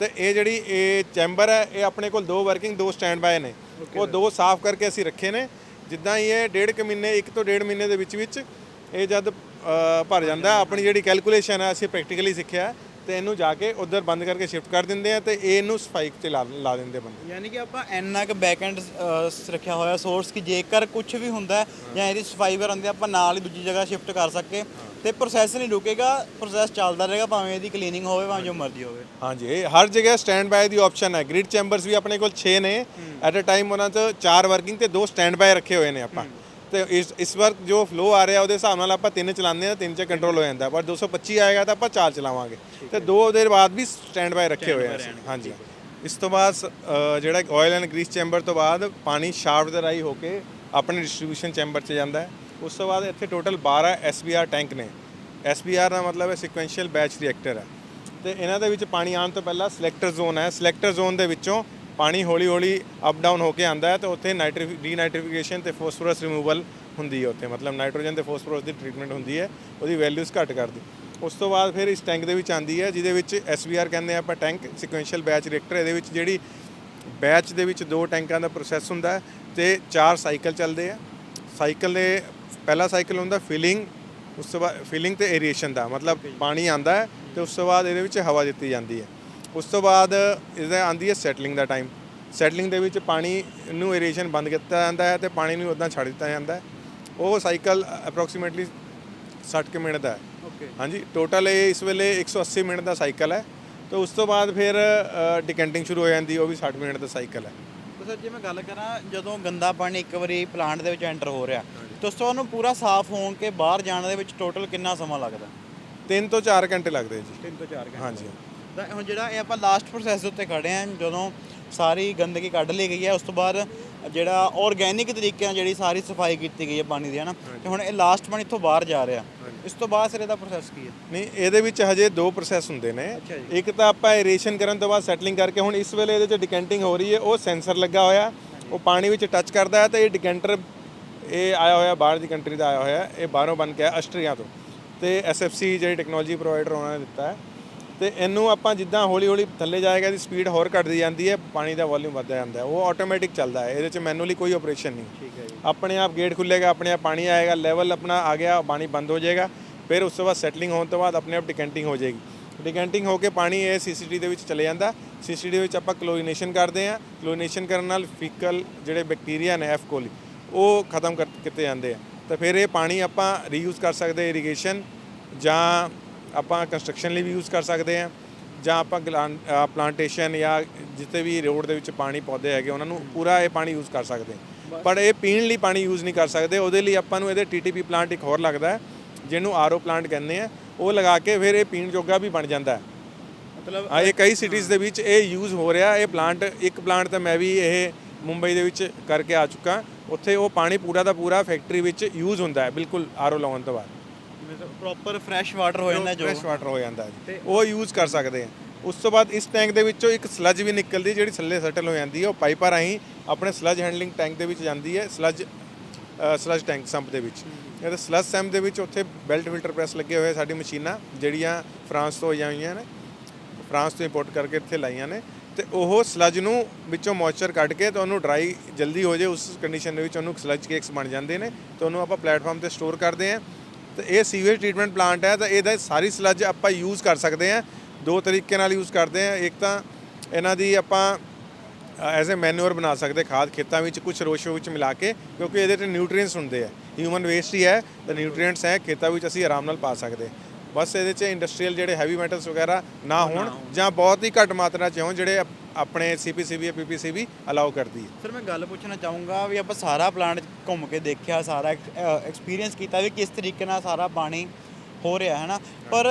ਤੇ ਇਹ ਜਿਹੜੀ ਇਹ ਚੈਂਬਰ ਹੈ ਇਹ ਆਪਣੇ ਕੋਲ ਦੋ ਵਰਕਿੰਗ ਦੋ ਸਟੈਂਡ ਬਾਏ ਨੇ ਉਹ ਦੋ ਸਾਫ਼ ਕਰਕੇ ਅਸੀਂ ਰੱਖੇ ਨੇ। ਜਿੱਦਾਂ ਹੀ ਇਹ ਡੇਢ ਕੁ ਮਹੀਨੇ ਇੱਕ ਤੋਂ ਡੇਢ ਮਹੀਨੇ ਦੇ ਵਿੱਚ ਵਿੱਚ ਇਹ ਜਦ ਭਰ ਜਾਂਦਾ ਆਪਣੀ ਜਿਹੜੀ ਕੈਲਕੂਲੇਸ਼ਨ ਹੈ ਅਸੀਂ ਪ੍ਰੈਕਟੀਕਲੀ ਸਿੱਖਿਆ ਤੇ ਇਹਨੂੰ ਜਾ ਕੇ ਉਧਰ ਬੰਦ ਕਰਕੇ ਸ਼ਿਫਟ ਕਰ ਦਿੰਦੇ ਆ ਤੇ ਇਹਨੂੰ ਸਪਾਈਕ ਤੇ ਲਾ ਲਾ ਦਿੰਦੇ ਬੰਦੇ। ਯਾਨੀ ਕਿ ਆਪਾਂ ਇੰਨਾ ਕੁ ਬੈਕਐਂਡ ਰੱਖਿਆ ਹੋਇਆ ਸੋਰਸ ਕਿ ਜੇਕਰ ਕੁਝ ਵੀ ਹੁੰਦਾ ਹੈ ਜਾਂ ਇਹਦੀ ਸਫ਼ਾਈ ਕਰਨ ਦੇ ਆਪਾਂ ਨਾਲ ਹੀ ਦੂਜੀ ਜਗ੍ਹਾ ਸ਼ਿਫਟ ਕਰ ਸਕੇ ਤੇ ਪ੍ਰੋਸੈਸ ਨਹੀਂ ਰੁਕੇਗਾ ਪ੍ਰੋਸੈਸ ਚੱਲਦਾ ਰਹੇਗਾ ਭਾਵੇਂ ਇਹਦੀ ਕਲੀਨਿੰਗ ਹੋਵੇ ਭਾਵੇਂ ਜੋ ਮਰਜ਼ੀ ਹੋਵੇ। ਹਾਂਜੀ ਇਹ ਹਰ ਜਗ੍ਹਾ ਸਟੈਂਡ ਬਾਏ ਦੀ ਆਪਸ਼ਨ ਹੈ। ਗ੍ਰਿਡ ਚੈਂਬਰਸ ਵੀ ਆਪਣੇ ਕੋਲ 6 ਨੇ। ਐਟ ਅ ਟਾਈਮ ਉਹਨਾਂ 'ਚ 4 ਵਰਕਿੰਗ ਤੇ 2 ਸਟੈਂਡ ਬਾਏ ਰੱਖੇ ਹੋਏ ਨੇ ਆਪਾਂ। ਤੇ ਇਸ ਇਸ ਵਾਰ ਜੋ ਫਲੋ ਆ ਰਿਹਾ ਉਹਦੇ ਹਿਸਾਬ ਨਾਲ ਆਪਾਂ ਤਿੰਨ ਚਲਾਉਂਦੇ ਆ ਤਿੰਨ 'ਚ ਕੰਟਰੋਲ ਹੋ ਜਾਂਦਾ। ਪਰ 225 ਆਏਗਾ ਤਾਂ ਆਪਾਂ ਚਾਰ ਚਲਾਵਾਂਗੇ। ਤੇ ਦੋ ਦੇਰ ਬਾਅਦ ਵੀ ਸਟੈਂਡ ਬਾਏ ਰੱਖੇ ਹੋਏ ਆ ਅਸੀਂ। ਹਾਂਜੀ। ਇਸ ਤੋਂ ਬਾਅਦ ਅ, ਜਿਹੜਾ ਆਇਲ ਐਂਡ ਗ੍ਰੀਸ ਚੈਂਬਰ ਤੋਂ ਬਾਅਦ ਪਾਣੀ ਸ਼ਾਫਟ ਦੇ ਰਾਹੀਂ ਹੋ ਕੇ ਆਪਣੇ ਡਿਸਟ੍ਰੀਬਿਊਸ਼ਨ ਚੈਂਬਰ 'ਚ ਜਾਂਦਾ ਹੈ। ਉਸ ਤੋਂ ਬਾਅਦ ਇੱਥੇ ਟੋਟਲ 12 ਐਸਬੀਆਰ ਟੈਂਕ ਨੇ। ਐਸਬੀਆਰ ਦਾ ਮਤਲਬ ਹੈ ਸੀਕੁਐਂਸ਼ੀਅਲ ਬੈਚ ਰਿਐਕਟਰ ਹੈ। ਤੇ ਇਹਨਾਂ ਦੇ ਵਿੱਚ ਪਾਣੀ ਆਉਣ ਤੋਂ ਪਹਿਲਾਂ ਸਿਲੈਕਟਰ ਜ਼ੋਨ ਹੈ। ਸਿਲੈਕਟਰ ਜ਼ੋਨ ਦੇ ਵਿੱਚੋਂ ਪਾਣੀ ਹੌਲੀ ਹੌਲੀ ਅਪ ਡਾਊਨ ਹੋ ਕੇ ਆਂਦਾ ਹੈ ਤੇ ਉੱਥੇ ਨਾਈਟ੍ਰੀ ਡੀਨਾਈਟ੍ਰੀਫਿਕੇਸ਼ਨ ਤੇ ਫੋਸਫੋਰਸ ਰਿਮੂਵਲ ਹੁੰਦੀ ਹੈ ਉੱਥੇ। ਮਤਲਬ ਨਾਈਟ੍ਰੋਜਨ ਤੇ ਫੋਸਫੋਰਸ ਦੀ ਟ੍ਰੀਟਮੈਂਟ ਹੁੰਦੀ ਹੈ, ਉਹਦੀ ਵੈਲਿਊਜ਼ ਘੱਟ ਕਰਦੀ। ਉਸ ਤੋਂ ਬਾਅਦ ਫਿਰ ਇਸ ਟੈਂਕ ਦੇ ਵਿੱਚ ਆਂਦੀ ਹੈ, ਜਿਹਦੇ ਵਿੱਚ ਐਸਬੀਆਰ ਕਹਿੰਦੇ ਆ ਆਪਾਂ ਟੈਂਕ ਸੀਕੁਐਂਸ਼ੀਅਲ ਬੈਚ ਰਿਐਕਟਰ ਇਹਦੇ ਵਿੱਚ ਜਿਹੜੀ ਬੈਚ ਦੇ ਵਿੱਚ ਦੋ ਟੈਂਕਾਂ ਦਾ ਪ੍ਰੋਸੈਸ ਹੁੰਦਾ ਹੈ ਤੇ ਚਾਰ ਸਾਈਕਲ ਚੱਲਦੇ ਆ। ਸਾਈਕਲ ਦੇ ਪਹਿਲਾ ਸਾਈਕਲ ਹੁੰਦਾ ਫਿਲਿੰਗ ਉਸ ਤੋਂ ਬਾਅਦ ਫਿਲਿੰਗ ਤੇ ਏਰੀਏਸ਼ਨ ਦਾ। ਮਤਲਬ ਪਾਣੀ ਆਂਦਾ ਹੈ ਤੇ ਉਸ ਤੋਂ ਬਾਅਦ ਇਹਦੇ ਵਿੱਚ ਹਵਾ ਦਿੱਤੀ ਜਾਂਦੀ ਹੈ। ਉਸ ਤੋਂ ਬਾਅਦ ਇਹਦਾ ਆਂਦੀ ਹੈ ਸੈਟਲਿੰਗ ਦਾ ਟਾਈਮ ਸੈਟਲਿੰਗ ਦੇ ਵਿੱਚ ਪਾਣੀ ਨੂੰ ਏਰੀਏਸ਼ਨ ਬੰਦ ਕੀਤਾ ਜਾਂਦਾ ਹੈ ਤੇ ਪਾਣੀ ਨੂੰ ਉਦਾਂ ਛੱਡ ਦਿੱਤਾ ਜਾਂਦਾ ਹੈ। ਉਹ ਸਾਈਕਲ ਅਪਰੋਕਸੀਮੇਟਲੀ 60 ਕੁ ਮਿੰਟ ਦਾ ਹੈ। ਓਕੇ ਹਾਂਜੀ ਟੋਟਲ ਇਹ ਇਸ ਵੇਲੇ 180 ਮਿੰਟ ਦਾ ਸਾਈਕਲ ਹੈ। ਤੇ ਉਸ ਤੋਂ ਬਾਅਦ ਫਿਰ ਡਿਕੈਂਟਿੰਗ ਸ਼ੁਰੂ ਹੋ ਜਾਂਦੀ ਉਹ ਵੀ 60 ਮਿੰਟ ਦਾ ਸਾਈਕਲ ਹੈ। ਸਰ ਜੇ ਮੈਂ ਗੱਲ ਕਰਾਂ ਜਦੋਂ ਗੰਦਾ ਪਾਣੀ ਇੱਕ ਵਾਰੀ ਪਲਾਂਟ ਦੇ ਵਿੱਚ ਐਂਟਰ ਹੋ ਰਿਹਾ ਤਾਂ ਉਸ ਤੋਂ ਉਹਨੂੰ ਪੂਰਾ ਸਾਫ਼ ਹੋਣ ਕੇ ਬਾਹਰ ਜਾਣ ਦੇ ਵਿੱਚ ਟੋਟਲ ਕਿੰਨਾ ਸਮਾਂ ਲੱਗਦਾ? 3 ਤੋਂ 4 ਘੰਟੇ ਲੱਗਦੇ ਜੀ। 3 ਤੋਂ 4 ਹਾਂਜੀ। ਤਾਂ ਹੁਣ ਜਿਹੜਾ ਇਹ ਆਪਾਂ ਲਾਸਟ ਪ੍ਰੋਸੈਸ ਦੇ ਉੱਤੇ ਖੜੇ ਆਂ ਜਦੋਂ ਸਾਰੀ ਗੰਦਗੀ ਕੱਢ ਲਈ ਗਈ ਹੈ ਉਸ ਤੋਂ ਬਾਅਦ ਜਿਹੜਾ ਆਰਗੇਨਿਕ ਤਰੀਕੇ ਨਾਲ ਜਿਹੜੀ ਸਾਰੀ ਸਫ਼ਾਈ ਕੀਤੀ ਗਈ ਹੈ ਪਾਣੀ ਦੀ ਹਨਾ ਤੇ ਹੁਣ ਇਹ ਲਾਸਟ ਪਾਣੀ ਇੱਥੋਂ ਬਾਹਰ ਜਾ ਰਿਹਾ। ਇਸ ਤੋਂ ਬਾਅਦ ਸਿਰੇ ਦਾ ਪ੍ਰੋਸੈਸ ਕੀ ਹੈ? ਨਹੀਂ ਇਹਦੇ ਵਿੱਚ ਹਜੇ ਦੋ ਪ੍ਰੋਸੈਸ ਹੁੰਦੇ ਨੇ। ਇੱਕ ਤਾਂ ਆਪਾਂ ਏਰੇਸ਼ਨ ਕਰਨ ਤੋਂ ਬਾਅਦ ਸੈਟਲਿੰਗ ਕਰਕੇ ਹੁਣ ਇਸ ਵੇਲੇ ਇਹਦੇ 'ਚ ਡਿਕੈਂਟਿੰਗ ਹੋ ਰਹੀ ਹੈ ਉਹ ਸੈਂਸਰ ਲੱਗਾ ਹੋਇਆ ਉਹ ਪਾਣੀ ਵਿੱਚ ਟੱਚ ਕਰਦਾ ਹੈ ਤੇ ਇਹ ਡਿਕੈਂਟਰ ਇਹ ਆਇਆ ਹੋਇਆ ਬਾਹਰ ਦੀ ਕੰਟਰੀ ਦਾ ਆਇਆ ਹੋਇਆ ਇਹ ਬਾਹਰੋਂ ਬਣ ਕੇ ਆਸਟਰੀਆ ਤੋਂ। ਤੇ ਐਸਐਫਸੀ ਜਿਹੜੀ ਟੈਕਨੋਲੋਜੀ ਪ੍ਰੋਵਾਈਡਰ ਉਹਨਾਂ ਨੇ ਦਿੱਤਾ ਹੈ। ਤੇ ਇਹਨੂੰ ਆਪਾਂ ਜਿੱਦਾਂ ਹੌਲੀ ਹੌਲੀ ਥੱਲੇ ਜਾਏਗਾ ਦੀ ਸਪੀਡ ਹੋਰ ਘਟਦੀ ਜਾਂਦੀ ਹੈ ਪਾਣੀ ਦਾ ਵੋਲਿਊਮ ਵੱਧਦਾ ਜਾਂਦਾ ਹੈ। ਉਹ ਆਟੋਮੈਟਿਕ ਚੱਲਦਾ ਹੈ ਇਹਦੇ 'ਚ ਮੈਨੂਅਲੀ ਕੋਈ ਆਪਰੇਸ਼ਨ ਨਹੀਂ। ਠੀਕ ਹੈ ਜੀ। ਆਪਣੇ ਆਪ ਗੇਟ ਖੁੱਲੇਗਾ ਆਪਣੇ ਆਪ ਪਾਣੀ ਆਏਗਾ ਲੈਵਲ ਆਪਣਾ ਆ ਗਿਆ ਪਾਣੀ ਬੰਦ ਹੋ ਜਾਏਗਾ। ਫਿਰ ਉਸ ਤੋਂ ਬਾਅਦ ਸੈਟਲਿੰਗ ਹੋਣ ਤੋਂ ਬਾਅਦ ਆਪਣੇ ਆਪ ਡਿਕੈਂਟਿੰਗ ਹੋ ਜਾਏਗੀ। ਡਿਕੈਂਟਿੰਗ ਹੋ ਕੇ ਪਾਣੀ ਇਹ ਸੀਸੀਟੀ ਦੇ ਵਿੱਚ ਚਲੇ ਜਾਂਦਾ। ਸੀਸੀਟੀ ਦੇ ਵਿੱਚ ਆਪਾਂ ਕਲੋਰੀਨੇਸ਼ਨ ਕਰਦੇ ਆ ਕਲੋਰੀਨੇਸ਼ਨ ਕਰਨ ਨਾਲ ਫੀਕਲ ਜਿਹੜੇ ਬੈਕਟੀਰੀਆ ਨੇ ਐਫ ਕੋਲੀ ਉਹ ਖਤਮ ਕਰ ਕੀਤੇ ਜਾਂਦੇ ਆ। ਤਾਂ ਫਿਰ ਇਹ ਪਾਣੀ ਆਪਾਂ ਰੀਯੂਜ਼ ਕਰ ਸਕਦੇ ਇਰੀਗੇਸ਼ਨ ਜਾਂ ਆਪਾਂ ਕੰਸਟਰਕਸ਼ਨ ਲਈ ਵੀ ਯੂਜ਼ ਕਰ ਸਕਦੇ ਆ ਜਾਂ ਆਪਾਂ ਪਲਾਂਟੇਸ਼ਨ ਜਾਂ ਜਿੱਥੇ ਵੀ ਰੋਡ ਦੇ ਵਿੱਚ ਪਾਣੀ ਪੌਦੇ ਹੈਗੇ ਉਹਨਾਂ ਨੂੰ ਪੂਰਾ ਇਹ ਪਾਣੀ ਯੂਜ਼ ਕਰ ਸਕਦੇ। ਪਰ ਇਹ ਪੀਣ ਲਈ ਪਾਣੀ ਯੂਜ਼ ਨਹੀਂ ਕਰ ਸਕਦੇ ਉਹਦੇ ਲਈ ਆਪਾਂ ਨੂੰ ਇਹਦੇ ਟੀਟੀਪੀ ਪਲਾਂਟ ਇੱਕ ਹੋਰ ਲੱਗਦਾ ਹੈ ਜਿਹਨੂੰ ਆਰਓ ਪਲਾਂਟ ਕਹਿੰਦੇ ਆ ਉਹ ਲਗਾ ਕੇ ਫਿਰ ਇਹ ਪੀਣ ਜੋਗਾ ਵੀ ਬਣ ਜਾਂਦਾ ਹੈ ਮਤਲਬ ਆ ਇਹ ਕਈ ਸਿਟੀਜ਼ ਦੇ ਵਿੱਚ ਇਹ ਯੂਜ਼ ਹੋ ਰਿਹਾ ਇਹ ਪਲਾਂਟ ਇੱਕ ਪਲਾਂਟ ਤਾਂ ਮੈਂ ਵੀ ਇਹ ਮੁੰਬਈ ਦੇ ਵਿੱਚ ਕਰਕੇ ਆ ਚੁੱਕਾ ਉੱਥੇ ਉਹ ਪਾਣੀ ਪੂਰਾ ਦਾ ਪੂਰਾ ਫੈਕਟਰੀ ਵਿੱਚ ਯੂਜ਼ ਹੁੰਦਾ ਹੈ ਬਿਲਕੁਲ ਆਰਓ ਲਾਉਣ ਤੋਂ ਬਾਅਦ ਪ੍ਰੋਪਰ ਫਰੈਸ਼ ਵਾਟਰ ਹੋ ਜਾਂਦਾ ਜੋ। ਫਰੈਸ਼ ਵਾਟਰ ਹੋ ਜਾਂਦਾ ਜੀ। ਉਹ ਯੂਜ਼ ਕਰ ਸਕਦੇ ਆ। ਉਸ ਤੋਂ ਬਾਅਦ ਇਸ ਟੈਂਕ ਦੇ ਵਿੱਚੋਂ ਇੱਕ ਸਲੱਜ ਵੀ ਨਿਕਲਦੀ ਜਿਹੜੀ ਥੱਲੇ ਸੈਟਲ ਹੋ ਜਾਂਦੀ ਹੈ ਉਹ ਪਾਈਪਾਂ ਰਾਹੀਂ ਆਪਣੇ ਸਲੱਜ ਹੈਂਡਲਿੰਗ ਟੈਂਕ ਦੇ ਵਿੱਚ ਜਾਂਦੀ ਹੈ ਸਲੱਜ ਸਲੱਜ ਟੈਂਕ ਸੰਪ ਦੇ ਵਿੱਚ। ਇਹ ਸਲੱਜ ਸੰਪ ਦੇ ਵਿੱਚ ਉੱਥੇ ਬੈਲਟ ਫਿਲਟਰ ਪ੍ਰੈਸ ਲੱਗੇ ਹੋਏ ਆ ਸਾਡੀ ਮਸ਼ੀਨਾਂ ਜਿਹੜੀਆਂ ਫਰਾਂਸ ਤੋਂ ਆਈਆਂ ਹੋਈਆਂ ਨੇ। ਫਰਾਂਸ ਤੋਂ ਇੰਪੋਰਟ ਕਰਕੇ ਇੱਥੇ ਲਾਈਆਂ ਨੇ। ਤੇ ਉਹ ਸਲੱਜ ਨੂੰ ਵਿੱਚੋਂ ਮੋਇਸਚਰ ਕੱਢ ਕੇ ਤੇ ਉਹਨੂੰ ਡਰਾਈ ਜਲਦੀ ਹੋ ਜੇ ਉਸ ਕੰਡੀਸ਼ਨ ਦੇ ਵਿੱਚ ਉਹਨੂੰ ਸਲੱਜ ਕੇਕਸ ਬਣ ਜਾਂਦੇ ਨੇ। ਤੇ ਉਹਨੂੰ ਆਪਾਂ ਪਲੇਟਫਾਰਮ ਤੇ ਸਟੋਰ ਕਰਦੇ ਹਾਂ ਤੇ ਇਹ ਸੀਵੇਜ ਟ੍ਰੀਟਮੈਂਟ ਪਲਾਂਟ ਹੈ ਤਾਂ ਇਹਦਾ ਸਾਰੀ ਸਲੱਜ ਆਪਾਂ ਯੂਜ਼ ਕਰ ਸਕਦੇ ਹਾਂ। ਦੋ ਤਰੀਕੇ ਨਾਲ ਯੂਜ਼ ਕਰਦੇ ਹਾਂ। ਇੱਕ ਤਾਂ ਇਹਨਾਂ ਦੀ ਆਪਾਂ ਐਜ਼ ਅ ਮੈਨੂਅਰ ਬਣਾ ਸਕਦੇ ਖਾਦ ਖੇਤਾਂ ਵਿੱਚ ਕੁਝ ਰੋਸ਼ੋ ਵਿੱਚ ਮਿਲਾ ਕੇ ਕਿਉਂਕਿ ਇਹਦੇ ਤੇ ਨਿਊਟ੍ਰੀਐਂਟਸ ਹੁੰਦੇ ਆ। ਹਿਊਮਨ ਵੇਸਟ ਹੀ ਹੈ ਤਾਂ ਨਿਊਟ੍ਰੀਐਂਟਸ ਹੈ ਖੇਤਾਂ ਵਿੱਚ ਅਸੀਂ ਆਰਾਮ ਨਾਲ ਪਾ ਸਕਦੇ ਬਸ ਇਹਦੇ 'ਚ ਇੰਡਸਟਰੀਅਲ ਜਿਹੜੇ ਹੈਵੀ ਮੈਟਲਸ ਵਗੈਰਾ ਨਾ ਹੋਣ ਜਾਂ ਬਹੁਤ ਹੀ ਘੱਟ ਮਾਤਰਾ 'ਚ ਹੋਣ ਜਿਹੜੇ ਆਪਣੇ ਸੀਪੀਸੀਬੀ ਪੀਪੀਸੀਬੀ ਅਲਾਉ ਕਰਦੀ ਹੈ। ਸਰ ਮੈਂ ਗੱਲ ਪੁੱਛਣਾ ਚਾਹੂੰਗਾ ਵੀ ਆਪਾਂ ਸਾਰਾ ਪਲਾਂਟ ਘੁੰਮ ਕੇ ਦੇਖਿਆ ਸਾਰਾ ਐਕਸਪੀਰੀਅੰਸ ਕੀਤਾ ਵੀ ਕਿਸ ਤਰੀਕੇ ਨਾਲ ਸਾਰਾ ਪਾਣੀ ਹੋ ਰਿਹਾ ਹੈ ਨਾ ਪਰ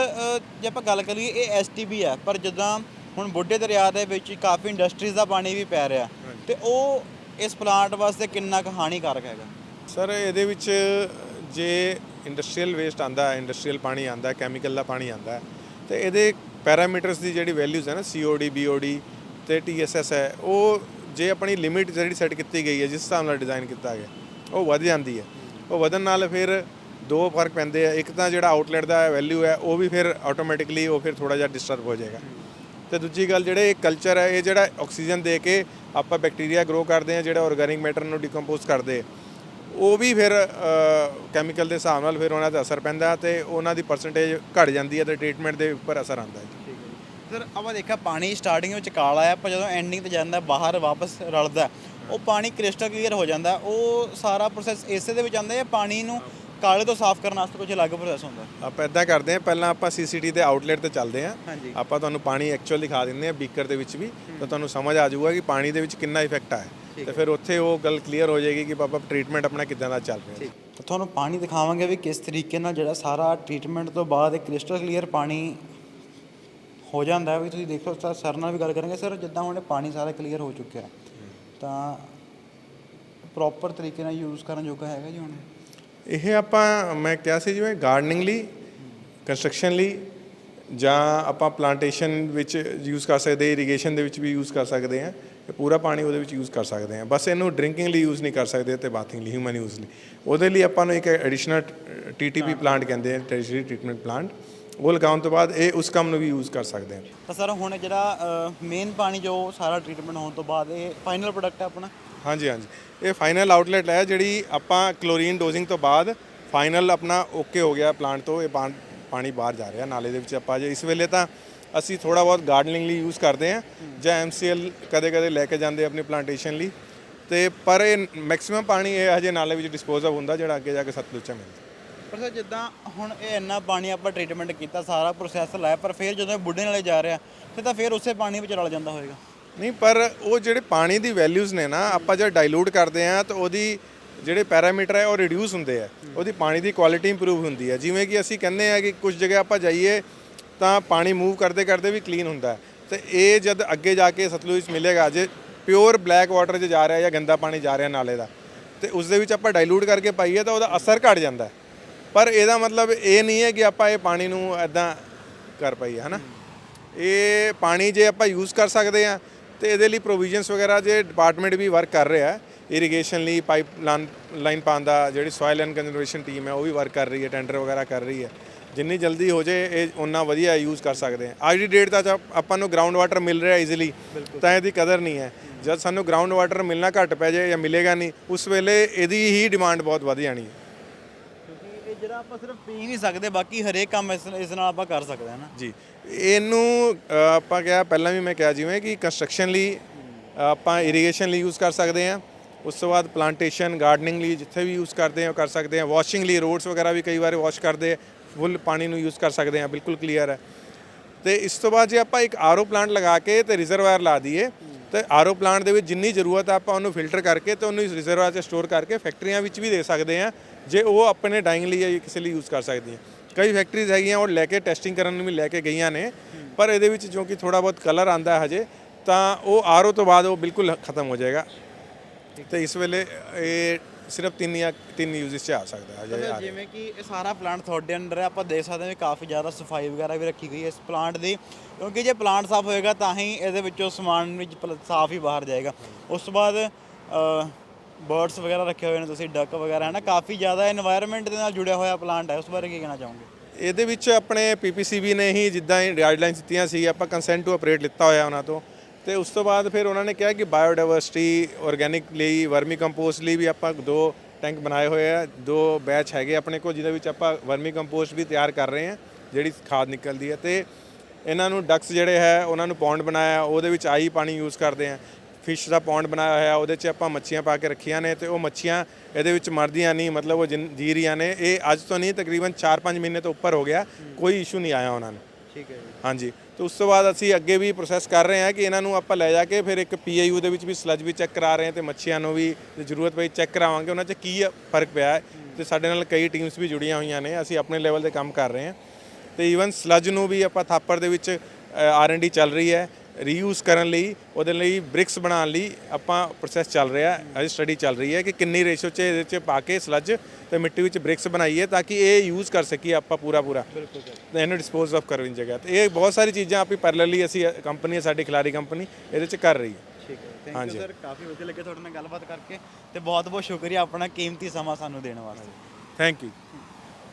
ਜੇ ਆਪਾਂ ਗੱਲ ਕਰੀਏ ਇਹ ਐਸਟੀਬੀ ਹੈ ਪਰ ਜਿੱਦਾਂ ਹੁਣ ਬੁੱਢੇ ਦਰਿਆ ਦੇ ਵਿੱਚ ਕਾਫੀ ਇੰਡਸਟਰੀਜ਼ ਦਾ ਪਾਣੀ ਵੀ ਪੈ ਰਿਹਾ ਤੇ ਉਹ ਇਸ ਪਲਾਂਟ ਵਾਸਤੇ ਕਿੰਨਾ ਕੁ ਹਾਨੀਕਾਰਕ ਹੈਗਾ? ਸਰ ਇਹਦੇ ਵਿੱਚ ਜੇ ਇੰਡਸਟਰੀਅਲ ਵੇਸਟ ਆਂਦਾ ਹੈ ਇੰਡਸਟਰੀਅਲ ਪਾਣੀ ਆਂਦਾ ਹੈ ਕੈਮੀਕਲ ਦਾ ਪਾਣੀ ਆਂਦਾ ਹੈ ਤੇ ਇਹਦੇ ਪੈਰਾਮੀਟਰਸ ਦੀ ਜਿਹੜੀ ਵੈਲਿਊਜ਼ ਹੈ ਨਾ ਸੀਓਡੀ ਬੀਓਡੀ ਤੇ ਟੀਐਸਐਸ ਹੈ ਉਹ ਜੇ ਆਪਣੀ ਲਿਮਿਟ ਜਿਹੜੀ ਸੈੱਟ ਕੀਤੀ ਗਈ ਹੈ ਜਿਸ ਹਿਸਾਬ ਨਾਲ ਡਿਜ਼ਾਈਨ ਕੀਤਾ ਗਿਆ ਉਹ ਵੱਧ ਜਾਂਦੀ ਹੈ। ਉਹ ਵਧਣ ਨਾਲ ਫਿਰ ਦੋ ਫ਼ਰਕ ਪੈਂਦੇ ਆ। ਇੱਕ ਤਾਂ ਜਿਹੜਾ ਆਊਟਲੈਟ ਦਾ ਵੈਲਿਊ ਹੈ, ਉਹ ਵੀ ਫਿਰ ਆਟੋਮੈਟਿਕਲੀ ਉਹ ਫਿਰ ਥੋੜਾ ਜਿਹਾ ਡਿਸਟਰਬ ਹੋ ਜਾਏਗਾ। ਤੇ ਦੂਜੀ ਗੱਲ ਜਿਹੜੇ ਇਹ ਕਲਚਰ ਹੈ, ਇਹ ਜਿਹੜਾ ਆਕਸੀਜਨ ਦੇ ਕੇ ਆਪਾਂ ਬੈਕਟੀਰੀਆ ਗਰੋ ਕਰਦੇ ਆ, ਜਿਹੜਾ ਆਰਗੈਨਿਕ ਮੈਟਰ ਨੂੰ ਡੀਕੰਪੋਜ਼ ਕਰਦੇ ਉਹ ਵੀ ਫਿਰ ਕੈਮੀਕਲ ਦੇ ਹਿਸਾਬ ਨਾਲ ਫਿਰ ਉਹਨਾਂ ਦਾ ਅਸਰ ਪੈਂਦਾ ਤੇ ਉਹਨਾਂ ਦੀ ਪਰਸੈਂਟੇਜ ਘਟ ਜਾਂਦੀ ਹੈ ਤੇ ਟ੍ਰੀਟਮੈਂਟ ਦੇ ਉੱਪਰ ਅਸਰ ਆਉਂਦਾ ਹੈ। ਸਰ, ਆਪਾਂ ਦੇਖਿਆ ਪਾਣੀ ਸਟਾਰਟਿੰਗ ਵਿੱਚ ਕਾਲਾ ਹੈ ਪਰ ਜਦੋਂ ਐਂਡਿੰਗ ਤੇ ਜਾਂਦਾ, ਬਾਹਰ ਵਾਪਸ ਰਲਦਾ ਉਹ ਪਾਣੀ ਕ੍ਰਿਸਟਲ ਕਲੀਅਰ ਹੋ ਜਾਂਦਾ। ਉਹ ਸਾਰਾ ਪ੍ਰੋਸੈਸ ਇਸੇ ਦੇ ਵਿੱਚ ਆਉਂਦਾ ਹੈ ਪਾਣੀ ਨੂੰ ਕਾਲੇ ਤੋਂ ਸਾਫ਼ ਕਰਨ ਵਾਸਤੇ ਕੁਝ ਅਲੱਗ ਪ੍ਰੋਸੈਸ ਹੁੰਦਾ? ਆਪਾਂ ਇਦਾਂ ਕਰਦੇ ਹਾਂ ਪਹਿਲਾਂ ਆਪਾਂ ਸੀਸੀਟੀ ਦੇ ਆਊਟਲੈਟ ਤੇ ਚੱਲਦੇ ਹਾਂ। ਹਾਂਜੀ। ਆਪਾਂ ਤੁਹਾਨੂੰ ਪਾਣੀ ਐਕਚੁਅਲ ਦਿਖਾ ਦਿੰਦੇ ਹਾਂ ਬੀਕਰ ਦੇ ਵਿੱਚ ਵੀ ਤਾਂ ਤੁਹਾਨੂੰ ਸਮਝ ਆ ਜਾਊਗਾ ਕਿ ਪਾਣੀ ਦੇ ਵਿੱਚ ਕਿੰਨਾ ਇਫੈਕਟ ਆਇਆ। ਤੇ ਫਿਰ ਉੱਥੇ ਉਹ ਗੱਲ ਕਲੀਅਰ ਹੋ ਜਾਏਗੀ ਕਿ ਪਾਪਾ ਟ੍ਰੀਟਮੈਂਟ ਆਪਣਾ ਕਿੱਦਾਂ ਦਾ ਚੱਲ ਰਿਹਾ। ਤਾਂ ਤੁਹਾਨੂੰ ਪਾਣੀ ਦਿਖਾਵਾਂਗੇ ਵੀ ਕਿਸ ਤਰੀਕੇ ਨਾਲ ਜਿਹੜਾ ਸਾਰਾ ਟ੍ਰੀਟਮੈਂਟ ਤੋਂ ਬਾਅਦ ਇੱਕ ਕ੍ਰਿਸਟਲ ਕਲੀਅਰ ਪਾਣੀ ਹੋ ਜਾਂਦਾ ਹੈ। ਵੀ ਤੁਸੀਂ ਦੇਖੋ ਸਰ ਸਰ ਨਾਲ ਵੀ ਗੱਲ ਕਰਾਂਗੇ। ਸਰ ਜਿੱਦਾਂ ਹੁਣ ਇਹ ਪਾਣੀ ਸਾਰਾ ਕਲੀਅਰ ਹੋ ਚੁੱਕਿਆ ਹੈ, ਤਾਂ ਪ੍ਰੋਪਰ ਤਰੀਕੇ ਨਾਲ ਯੂਜ਼ ਕਰਨ ਜੋਗਾ ਹੈਗਾ ਜੀ ਹੁਣ। ਇਹ ਆਪਾਂ ਮੈਂ ਕਿਹਾ ਸੀ ਜਿਵੇਂ ਗਾਰਡਨਿੰਗ ਲਈ ਕੰਸਟਰਕਸ਼ਨ ਲਈ ਜਾਂ ਆਪਾਂ ਪਲਾਂਟੇਸ਼ਨ ਵਿੱਚ ਯੂਜ਼ ਕਰ ਸਕਦੇ ਇਰੀਗੇਸ਼ਨ ਦੇ ਵਿੱਚ ਵੀ ਯੂਜ਼ ਕਰ ਸਕਦੇ ਹਾਂ ਇਹ ਪੂਰਾ ਪਾਣੀ ਉਹਦੇ ਵਿੱਚ ਯੂਜ਼ ਕਰ ਸਕਦੇ ਹਾਂ। ਬਸ ਇਹਨੂੰ ਡਰਿੰਕਿੰਗ ਲਈ ਯੂਜ਼ ਨਹੀਂ ਕਰ ਸਕਦੇ ਤੇ ਬਾਥਿੰਗ ਲਈ ਹਿਊਮਨ ਯੂਜ਼ ਲਈ। ਉਹਦੇ ਲਈ ਆਪਾਂ ਨੂੰ ਇੱਕ ਐਡੀਸ਼ਨਲ ਟੀਟੀਪੀ ਪਲਾਂਟ ਕਹਿੰਦੇ ਆ ਟੈਰੀਟਰੀ ਟ੍ਰੀਟਮੈਂਟ ਪਲਾਂਟ ਉਹ ਲਗਾਉਣ ਤੋਂ ਬਾਅਦ ਇਹ ਉਸ ਕੰਮ ਨੂੰ ਵੀ ਯੂਜ਼ ਕਰ ਸਕਦੇ ਹਾਂ। ਤਾਂ ਸਰ ਹੁਣ ਜਿਹੜਾ ਮੇਨ ਪਾਣੀ ਜੋ ਸਾਰਾ ਟ੍ਰੀਟਮੈਂਟ ਹੋਣ ਤੋਂ ਬਾਅਦ ਇਹ ਫਾਈਨਲ ਪ੍ਰੋਡਕਟ ਹੈ ਆਪਣਾ? ਹਾਂਜੀ ਹਾਂਜੀ। ਇਹ ਫਾਈਨਲ ਆਊਟਲੈਟ ਹੈ ਜਿਹੜੀ ਆਪਾਂ ਕਲੋਰੀਨ ਡੋਜ਼ਿੰਗ ਤੋਂ ਬਾਅਦ ਫਾਈਨਲ ਆਪਣਾ ਓਕੇ ਹੋ ਗਿਆ ਪਲਾਂਟ ਤੋਂ ਇਹ ਪਾਣ- ਬਾਹਰ ਜਾ ਰਿਹਾ ਨਾਲੇ ਦੇ ਵਿੱਚ ਆਪਾਂ ਜੇ ਇਸ ਵੇਲੇ ਤਾਂ ਅਸੀਂ ਥੋੜਾ ਬਹੁਤ ਗਾਰਡਨਿੰਗ ਲਈ ਯੂਜ਼ ਕਰਦੇ ਹਾਂ ਜਾਂ ਐਮਸੀਐਲ ਕਦੇ-ਕਦੇ ਲੈ ਕੇ ਜਾਂਦੇ ਆਪਣੀ ਪਲਾਂਟੇਸ਼ਨ ਲਈ। ਤੇ ਪਰ ਇਹ ਮੈਕਸਿਮਮ ਪਾਣੀ ਇਹ ਹਜੇ ਨਾਲੇ ਵਿੱਚ ਡਿਸਪੋਜ਼ ਆਫ ਹੁੰਦਾ ਜਿਹੜਾ ਅੱਗੇ ਜਾ ਕੇ ਸਤਲੁਜ ਚ ਮਿਲਦਾ। ਪਰ ਸਰ, ਜਿੱਦਾਂ ਹੁਣ ਇਹ ਇੰਨਾ ਪਾਣੀ ਆਪਾਂ ਟ੍ਰੀਟਮੈਂਟ ਕੀਤਾ, ਸਾਰਾ ਪ੍ਰੋਸੈਸ ਲਾਇਆ, ਪਰ ਫਿਰ ਜਦੋਂ ਇਹ ਬੁੱਢੇ ਨਾਲੇ ਜਾ ਰਿਹਾ, ਤੇ ਤਾਂ ਫਿਰ ਉਸੇ ਪਾਣੀ ਵਿੱਚ ਰਲ ਜਾਂਦਾ ਹੋਏਗਾ ਨਹੀਂ, ਪਰ ਉਹ ਜਿਹੜੇ ਪਾਣੀ ਦੀ ਵੈਲਿਊਜ਼ ਨੇ ਨਾ, ਆਪਾਂ ਜਦ ਡਾਇਲੂਟ ਕਰਦੇ ਆ ਤਾਂ ਉਹਦੀ ਜਿਹੜੇ ਪੈਰਾਮੀਟਰ ਹੈ, ਉਹ ਰਿਡਿਊਸ ਹੁੰਦੇ ਆ ਉਹਦੀ ਪਾਣੀ ਦੀ ਕੁਆਲਿਟੀ ਇੰਪਰੂਵ ਹੁੰਦੀ ਹੈ ਜਿਵੇਂ ਕਿ ਅਸੀਂ ਕਹਿੰਦੇ ਆ ਕਿ ਕੁਝ ਜਗ੍ਹਾ ਆਪਾਂ ਜਾਈਏ, ਤਾਂ ਪਾਣੀ ਮੂਵ ਕਰਦੇ ਕਰਦੇ ਵੀ ਕਲੀਨ ਹੁੰਦਾ ਹੈ। ਤੇ ਇਹ ਜਦ ਅੱਗੇ ਜਾ ਕੇ ਸਤਲੁਜ ਵਿੱਚ ਮਿਲੇਗਾ, ਜੇ ਪਿਓਰ ਬਲੈਕ ਵਾਟਰ 'ਚ ਜਾ ਰਿਹਾ ਜਾਂ ਗੰਦਾ ਪਾਣੀ ਜਾ ਰਿਹਾ ਨਾਲੇ ਦਾ, ਤੇ ਉਸ ਦੇ ਵਿੱਚ ਆਪਾਂ ਡਾਈਲੂਟ ਕਰਕੇ ਪਾਈਏ, ਤਾਂ ਉਹਦਾ ਅਸਰ ਘਟ ਜਾਂਦਾ ਹੈ। ਪਰ ਇਹਦਾ ਮਤਲਬ ਇਹ ਨਹੀਂ ਹੈ ਕਿ ਆਪਾਂ ਇਹ ਪਾਣੀ ਨੂੰ ਐਦਾਂ ਕਰ ਪਾਈਏ ਹਨਾ? ਇਹ ਪਾਣੀ ਜੇ ਆਪਾਂ ਯੂਜ਼ ਕਰ ਸਕਦੇ ਆ ਤੇ ਇਹਦੇ ਲਈ ਪ੍ਰੋਵੀਜ਼ਨਸ ਵਗੈਰਾ ਜੇ ਡਿਪਾਰਟਮੈਂਟ ਵੀ ਵਰਕ ਕਰ ਰਿਹਾ ਹੈ ਇਰੀਗੇਸ਼ਨ ਲਈ ਪਾਈਪ ਲਾਈਨ ਪਾਉਣ ਦਾ ਜਿਹੜੀ ਸੋਇਲ ਐਂਡ ਕੰਜ਼ਰਵੇਸ਼ਨ ਟੀਮ ਹੈ ਉਹ ਵੀ ਵਰਕ ਕਰ ਰਹੀ ਹੈ ਟੈਂਡਰ ਵਗੈਰਾ ਕਰ ਰਹੀ ਹੈ। ਜਿੰਨੀ ਜਲਦੀ ਹੋ ਜੇ ਇਹ ਉਨਾ ਵਧੀਆ ਯੂਜ਼ ਕਰ ਸਕਦੇ ਆ ਅੱਜ ਦੀ ਡੇਟ ਤੱਕ ਆਪਾਂ ਨੂੰ ਗਰਾਊਂਡ ਵਾਟਰ ਮਿਲ ਰਿਹਾ ਈਜ਼ੀਲੀ ਤਾਂ ਇਹਦੀ ਕਦਰ ਨਹੀਂ ਹੈ। ਜਦ ਸਾਨੂੰ ਗਰਾਊਂਡ ਵਾਟਰ ਮਿਲਣਾ ਘੱਟ ਪੈ ਜਾਏ ਜਾਂ ਮਿਲੇਗਾ ਨਹੀਂ ਉਸ ਵੇਲੇ ਇਹਦੀ ਹੀ ਡਿਮਾਂਡ ਬਹੁਤ ਵਧ ਜਾਣੀ ਹੈ। ਆਪਾਂ ਸਿਰਫ ਪੀ ਨਹੀਂ ਸਕਦੇ ਬਾਕੀ ਹਰੇਕ ਕੰਮ ਇਸ ਇਸ ਨਾਲ ਆਪਾਂ ਕਰ ਸਕਦੇ ਹਾਂ ਨਾ। ਜੀ। ਇਹਨੂੰ ਅ, ਆਪਾਂ ਕਿਹਾ ਪਹਿਲਾਂ ਵੀ ਮੈਂ ਕਿਹਾ ਜਿਵੇਂ ਕਿ ਕੰਸਟਰਕਸ਼ਨ ਲਈ ਅ, ਆਪਾਂ ਇਰੀਗੇਸ਼ਨ ਲਈ ਯੂਜ਼ ਕਰ ਸਕਦੇ ਹਾਂ। ਉਸ ਤੋਂ ਬਾਅਦ ਪਲਾਂਟੇਸ਼ਨ ਗਾਰਡਨਿੰਗ ਲਈ ਜਿੱਥੇ ਵੀ ਯੂਜ਼ ਕਰਦੇ ਹਾਂ ਉਹ ਕਰ ਸਕਦੇ ਹਾਂ। ਵਾਸ਼ਿੰਗ ਲਈ ਰੋਡਸ ਵਗੈਰਾ ਵੀ ਕਈ ਵਾਰ ਵਾਸ਼ ਕਰਦੇ ਫੁੱਲ ਪਾਣੀ ਨੂੰ ਯੂਜ਼ ਕਰ ਸਕਦੇ ਹਾਂ ਬਿਲਕੁਲ ਕਲੀਅਰ ਹੈ। ਤੇ ਇਸ ਤੋਂ ਬਾਅਦ ਜੇ ਆਪਾਂ ਇੱਕ ਆਰਓ ਪਲਾਂਟ ਲਗਾ ਕੇ ਤੇ ਰਿਜ਼ਰਵਾਇਰ ਲਾ ਦਈਏ ਤੇ ਆਰਓ ਪਲਾਂਟ ਦੇ ਵਿੱਚ ਜਿੰਨੀ ਜ਼ਰੂਰਤ ਹੈ ਆਪਾਂ ਉਹਨੂੰ ਫਿਲਟਰ ਕਰਕੇ ਤੇ ਉਹਨੂੰ ਰਿਜ਼ਰਵਾਇਰ 'ਚ ਸਟੋਰ ਕਰਕੇ ਫੈਕਟਰੀਆਂ ਵਿੱਚ ਵੀ ਦੇ ਸਕਦੇ ਹਾਂ ਜੇ ਉਹ ਆਪਣੇ ਡਾਈਂਗ ਲਈ ਜਾਂ ਕਿਸੇ ਲਈ ਯੂਜ਼ ਕਰ ਸਕਦੀਆਂ। ਕਈ ਫੈਕਟਰੀਜ਼ ਹੈਗੀਆਂ ਉਹ ਲੈ ਕੇ ਟੈਸਟਿੰਗ ਕਰਨ ਨੂੰ ਵੀ ਲੈ ਕੇ ਗਈਆਂ ਨੇ ਪਰ ਇਹਦੇ ਵਿੱਚ ਜੋ ਕਿ ਥੋੜਾ ਬਹੁਤ ਕਲਰ ਆਂਦਾ ਹੈ ਹਜੇ ਤਾਂ ਉਹ ਆਰਓ ਤੋਂ ਬਾਅਦ ਉਹ ਬਿਲਕੁਲ ਖਤਮ ਹੋ ਜਾਏਗਾ। ਤੇ ਇਸ ਵੇਲੇ ਇਹ ਸਿਰਫ ਤਿੰਨ ਜਾਂ ਤਿੰਨ ਯੂਜ਼ਸ 'ਚ ਆ ਸਕਦਾ ਹੈ ਜਿਵੇਂ ਕਿ ਇਹ ਸਾਰਾ ਪਲਾਂਟ ਤੁਹਾਡੇ ਅੰਡਰ ਹੈ ਆਪਾਂ ਦੇਖ ਸਕਦੇ ਹਾਂ ਵੀ ਕਾਫੀ ਜ਼ਿਆਦਾ ਸਫ਼ਾਈ ਵਗੈਰਾ ਵੀ ਰੱਖੀ ਗਈ ਹੈ ਇਸ ਪਲਾਂਟ ਦੀ। ਕਿਉਂਕਿ ਜੇ ਪਲਾਂਟ ਸਾਫ਼ ਹੋਏਗਾ ਤਾਂ ਹੀ ਇਹਦੇ ਵਿੱਚੋਂ ਸਮਾਨ ਵਿੱਚ ਪਲ- ਸਾਫ਼ ਹੀ ਬਾਹਰ ਜਾਏਗਾ। ਉਸ ਤੋਂ ਬਾਅਦ ਬਰਡਸ ਵਗੈਰਾ ਰੱਖੇ ਹੋਏ ਨੇ ਤੁਸੀਂ ਡੱਕ ਵਗੈਰਾ ਹੈ ਨਾ ਕਾਫੀ ਜ਼ਿਆਦਾ এনवायरमेंट ਦੇ ਨਾਲ ਜੁੜਿਆ ਹੋਇਆ ਪਲਾਂਟ ਹੈ। ਉਸ ਬਾਰੇ ਕੀ ਕਹਿਣਾ ਚਾਹੋਗੇ? ਇਹਦੇ ਵਿੱਚ ਆਪਣੇ ਪੀਪੀਸੀਬੀ ਨੇ ਹੀ ਜਿੱਦਾਂ ਹੀ ਗਾਈਡਲਾਈਨਸ ਦਿੱਤੀਆਂ ਸੀ ਆਪਾਂ ਕੰਸੈਂਟ ਟੂ ਆਪਰੇਟ ਲਿੱਤਾ ਹੋਇਆ ਉਹਨਾਂ ਤੋਂ। ਤੇ ਉਸ ਤੋਂ ਬਾਅਦ ਫਿਰ ਉਹਨਾਂ ਨੇ ਕਿਹਾ ਕਿ ਬਾਇਓਡਾਇਵਰਸਿਟੀ ਆਰਗੈਨਿਕ ਲਈ ਵਰਮੀ ਕੰਪੋਸਟ ਲਈ ਵੀ ਆਪਾਂ ਦੋ ਟੈਂਕ ਬਣਾਏ ਹੋਏ ਆ ਦੋ ਬੈਚ ਹੈਗੇ ਆਪਣੇ ਕੋਲ ਜਿਹਦੇ ਵਿੱਚ ਆਪਾਂ ਵਰਮੀ ਕੰਪੋਸਟ ਵੀ ਤਿਆਰ ਕਰ ਰਹੇ ਹਾਂ ਜਿਹੜੀ ਖਾਦ ਨਿਕਲਦੀ ਹੈ ਤੇ ਇਹਨਾਂ ਨੂੰ ਡਕਸ ਜਿਹੜੇ ਹੈ ਉਹਨਾਂ ਨੂੰ ਪੌਂਡ ਬਣਾਇਆ ਉਹਦੇ ਵਿੱਚ ਆਈ ਪਾਣੀ ਯੂਜ਼ ਕਰਦੇ ਆ। ਫਿਸ਼ ਦਾ ਪੌਂਡ ਬਣਾਇਆ ਹੋਇਆ ਉਹਦੇ 'ਚ ਆਪਾਂ ਮੱਛੀਆਂ ਪਾ ਕੇ ਰੱਖੀਆਂ ਨੇ ਤੇ ਉਹ ਮੱਛੀਆਂ ਇਹਦੇ ਵਿੱਚ ਮਰਦੀਆਂ ਨਹੀਂ ਮਤਲਬ ਉਹ ਜੀ ਰਹੀਆਂ ਨੇ। ਇਹ ਅੱਜ ਤੋਂ ਨਹੀਂ ਤਕਰੀਬਨ 4-5 ਮਹੀਨੇ ਤੋਂ ਉੱਪਰ ਹੋ ਗਿਆ ਕੋਈ ਇਸ਼ੂ ਨਹੀਂ ਆਇਆ ਉਹਨਾਂ ਨੂੰ। ਠੀਕ ਹੈ ਜੀ। ਹਾਂਜੀ। ਤੇ ਉਸ ਤੋਂ ਬਾਅਦ ਅਸੀਂ ਅੱਗੇ ਵੀ ਪ੍ਰੋਸੈਸ ਕਰ ਰਹੇ ਹਾਂ ਕਿ ਇਹਨਾਂ ਨੂੰ ਆਪਾਂ ਲੈ ਜਾ ਕੇ ਫਿਰ ਇੱਕ ਪੀਆਈਯੂ ਦੇ ਵਿੱਚ ਵੀ ਸਲੱਜ ਵੀ ਚੈੱਕ ਕਰਾ ਰਹੇ ਹਾਂ ਤੇ ਮੱਛੀਆਂ ਨੂੰ ਵੀ ਜੇ ਜ਼ਰੂਰਤ ਪਈ ਚੈੱਕ ਕਰਾਵਾਂਗੇ, ਉਹਨਾਂ 'ਚ ਕੀ ਫ਼ਰਕ ਪਿਆ ਹੈ ਤੇ ਸਾਡੇ ਨਾਲ ਕਈ ਟੀਮਸ ਵੀ ਜੁੜੀਆਂ ਹੋਈਆਂ ਨੇ, ਅਸੀਂ ਆਪਣੇ ਲੈਵਲ ਤੇ ਕੰਮ ਕਰ ਰਹੇ ਹਾਂ ਤੇ ਈਵਨ ਸਲੱਜ ਨੂੰ ਵੀ ਆਪਾਂ ਥਾਪਰ ਦੇ ਵਿੱਚ ਆਰ&ਡੀ ਚੱਲ ਰਹੀ ਹੈ ਰੀਯੂਜ਼ ਕਰਨ ਲਈ ਉਹਦੇ ਲਈ ਬ੍ਰਿਕਸ ਬਣਾਉਣ ਲਈ ਆਪਾਂ ਪ੍ਰੋਸੈਸ ਚੱਲ ਰਿਹਾ ਹੈ ਅਜੇ ਸਟੱਡੀ ਚੱਲ ਰਹੀ ਹੈ ਕਿ ਕਿੰਨੀ ਰੇਸ਼ੋ 'ਚ ਇਹਦੇ 'ਚ ਪਾ ਕੇ ਸਲੱਜ ਤੇ ਮਿੱਟੀ ਵਿੱਚ ਬ੍ਰਿਕਸ ਬਣਾਈਏ ਤਾਂ ਕਿ ਇਹ ਯੂਜ਼ ਕਰ ਸਕੀਏ ਆਪਾਂ ਪੂਰਾ ਪੂਰਾ। ਬਿਲਕੁਲ ਤੇ ਇਹਨੂੰ ਡਿਸਪੋਜ਼ ਆਫ ਕਰਵਿੰਗ ਜਗ੍ਹਾ ਤੇ। ਇਹ ਬਹੁਤ ਸਾਰੀ ਚੀਜ਼ਾਂ ਆਪੀ ਪੈਰਲਲੀ ਅਸੀਂ ਕੰਪਨੀ ਹੈ ਸਾਡੀ ਖਿਲਾਰੀ ਕੰਪਨੀ ਇਹਦੇ 'ਚ ਕਰ ਰਹੀ ਹੈ। ਠੀਕ ਹੈ। ਥੈਂਕ। ਯੂ ਸਰ ਕਾਫੀ ਵਧੀਆ ਲੱਗਿਆ ਤੁਹਾਡੇ ਨਾਲ ਗੱਲਬਾਤ ਕਰਕੇ ਤੇ ਬਹੁਤ ਬਹੁਤ ਸ਼ੁਕਰੀਆ ਆਪਣਾ ਕੀਮਤੀ ਸਮਾਂ ਸਾਨੂੰ ਦੇਣ ਵਾਸਤੇ। ਥੈਂਕ ਯੂ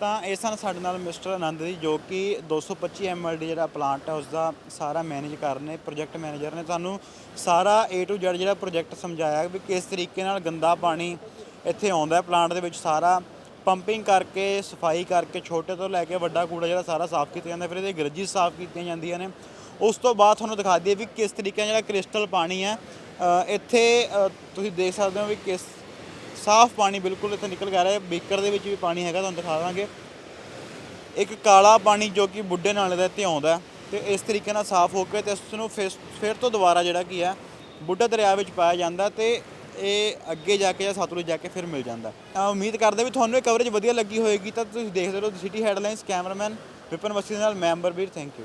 ਤਾਂ ਇਹ ਸਨ ਸਾਡੇ ਨਾਲ ਮਿਸਟਰ ਆਨੰਦ ਜੀ, ਜੋ ਕਿ 225 ਐਮਐਲਡੀ ਜਿਹੜਾ ਪਲਾਂਟ ਹੈ ਉਸ ਦਾ ਸਾਰਾ ਮੈਨੇਜ ਕਰ ਰਹੇ ਨੇ, ਪ੍ਰੋਜੈਕਟ ਮੈਨੇਜਰ ਨੇ। ਤੁਹਾਨੂੰ ਸਾਰਾ A to Z ਜਿਹੜਾ ਪ੍ਰੋਜੈਕਟ ਸਮਝਾਇਆ ਵੀ ਕਿਸ ਤਰੀਕੇ ਨਾਲ ਗੰਦਾ ਪਾਣੀ ਇੱਥੇ ਆਉਂਦਾ ਹੈ ਪਲਾਂਟ ਦੇ ਵਿੱਚ। ਸਾਰਾ ਪੰਪਿੰਗ ਕਰਕੇ, ਸਫ਼ਾਈ ਕਰਕੇ, ਛੋਟੇ ਤੋਂ ਲੈ ਕੇ ਵੱਡਾ ਕੂੜਾ ਜਿਹੜਾ ਸਾਰਾ ਸਾਫ਼ ਕੀਤਾ ਜਾਂਦਾ ਫਿਰ ਇਹਦੇ ਗਰਜੀਸ ਸਾਫ਼ ਕੀਤੀਆਂ ਜਾਂਦੀਆਂ ਨੇ। ਉਸ ਤੋਂ ਬਾਅਦ ਤੁਹਾਨੂੰ ਦਿਖਾ ਦਈਏ ਵੀ ਕਿਸ ਤਰੀਕੇ ਨਾਲ ਜਿਹੜਾ ਕ੍ਰਿਸਟਲ ਪਾਣੀ ਹੈ ਇੱਥੇ ਤੁਸੀਂ ਦੇਖ ਸਕਦੇ ਹੋ ਵੀ ਕਿਸ ਸਾਫ਼ ਪਾਣੀ ਬਿਲਕੁਲ ਇੱਥੇ ਨਿਕਲ ਕੇ ਆ ਰਿਹਾ ਹੈ। ਬੀਕਰ ਦੇ ਵਿੱਚ ਵੀ ਪਾਣੀ ਹੈਗਾ, ਤੁਹਾਨੂੰ ਦਿਖਾ ਦਿਖਾਵਾਂਗੇ ਇੱਕ ਕਾਲਾ ਪਾਣੀ ਜੋ ਕਿ ਬੁੱਢੇ ਨਾਲੇ ਦਾ ਇੱਥੇ ਆਉਂਦਾ ਹੈ ਤੇ ਇਸ ਤਰੀਕੇ ਨਾਲ ਸਾਫ਼ ਹੋ ਕੇ ਤੇ ਉਸ ਨੂੰ ਫਿਰ ਫਿਰ ਤੋਂ ਦੁਬਾਰਾ ਜਿਹੜਾ ਕੀ ਹੈ, ਬੁੱਢਾ ਦਰਿਆ ਵਿੱਚ ਪਾਇਆ ਜਾਂਦਾ ਤੇ ਇਹ ਅੱਗੇ ਜਾ ਕੇ ਜਾਂ ਸਤਲੁਜ ਜਾ ਕੇ ਫਿਰ ਮਿਲ ਜਾਂਦਾ ਤਾਂ ਉਮੀਦ ਕਰਦੇ ਵੀ ਤੁਹਾਨੂੰ ਇਹ ਕਵਰੇਜ ਵਧੀਆ ਲੱਗੀ ਹੋਏਗੀ ਤਾਂ ਤੁਸੀਂ ਦੇਖਦੇ ਰਹੋ City Headlines cameraman Vipan Masih ਦੇ ਨਾਲ ਮੈਂਬਰ ਵੀਰ ਥੈਂਕ ਯੂ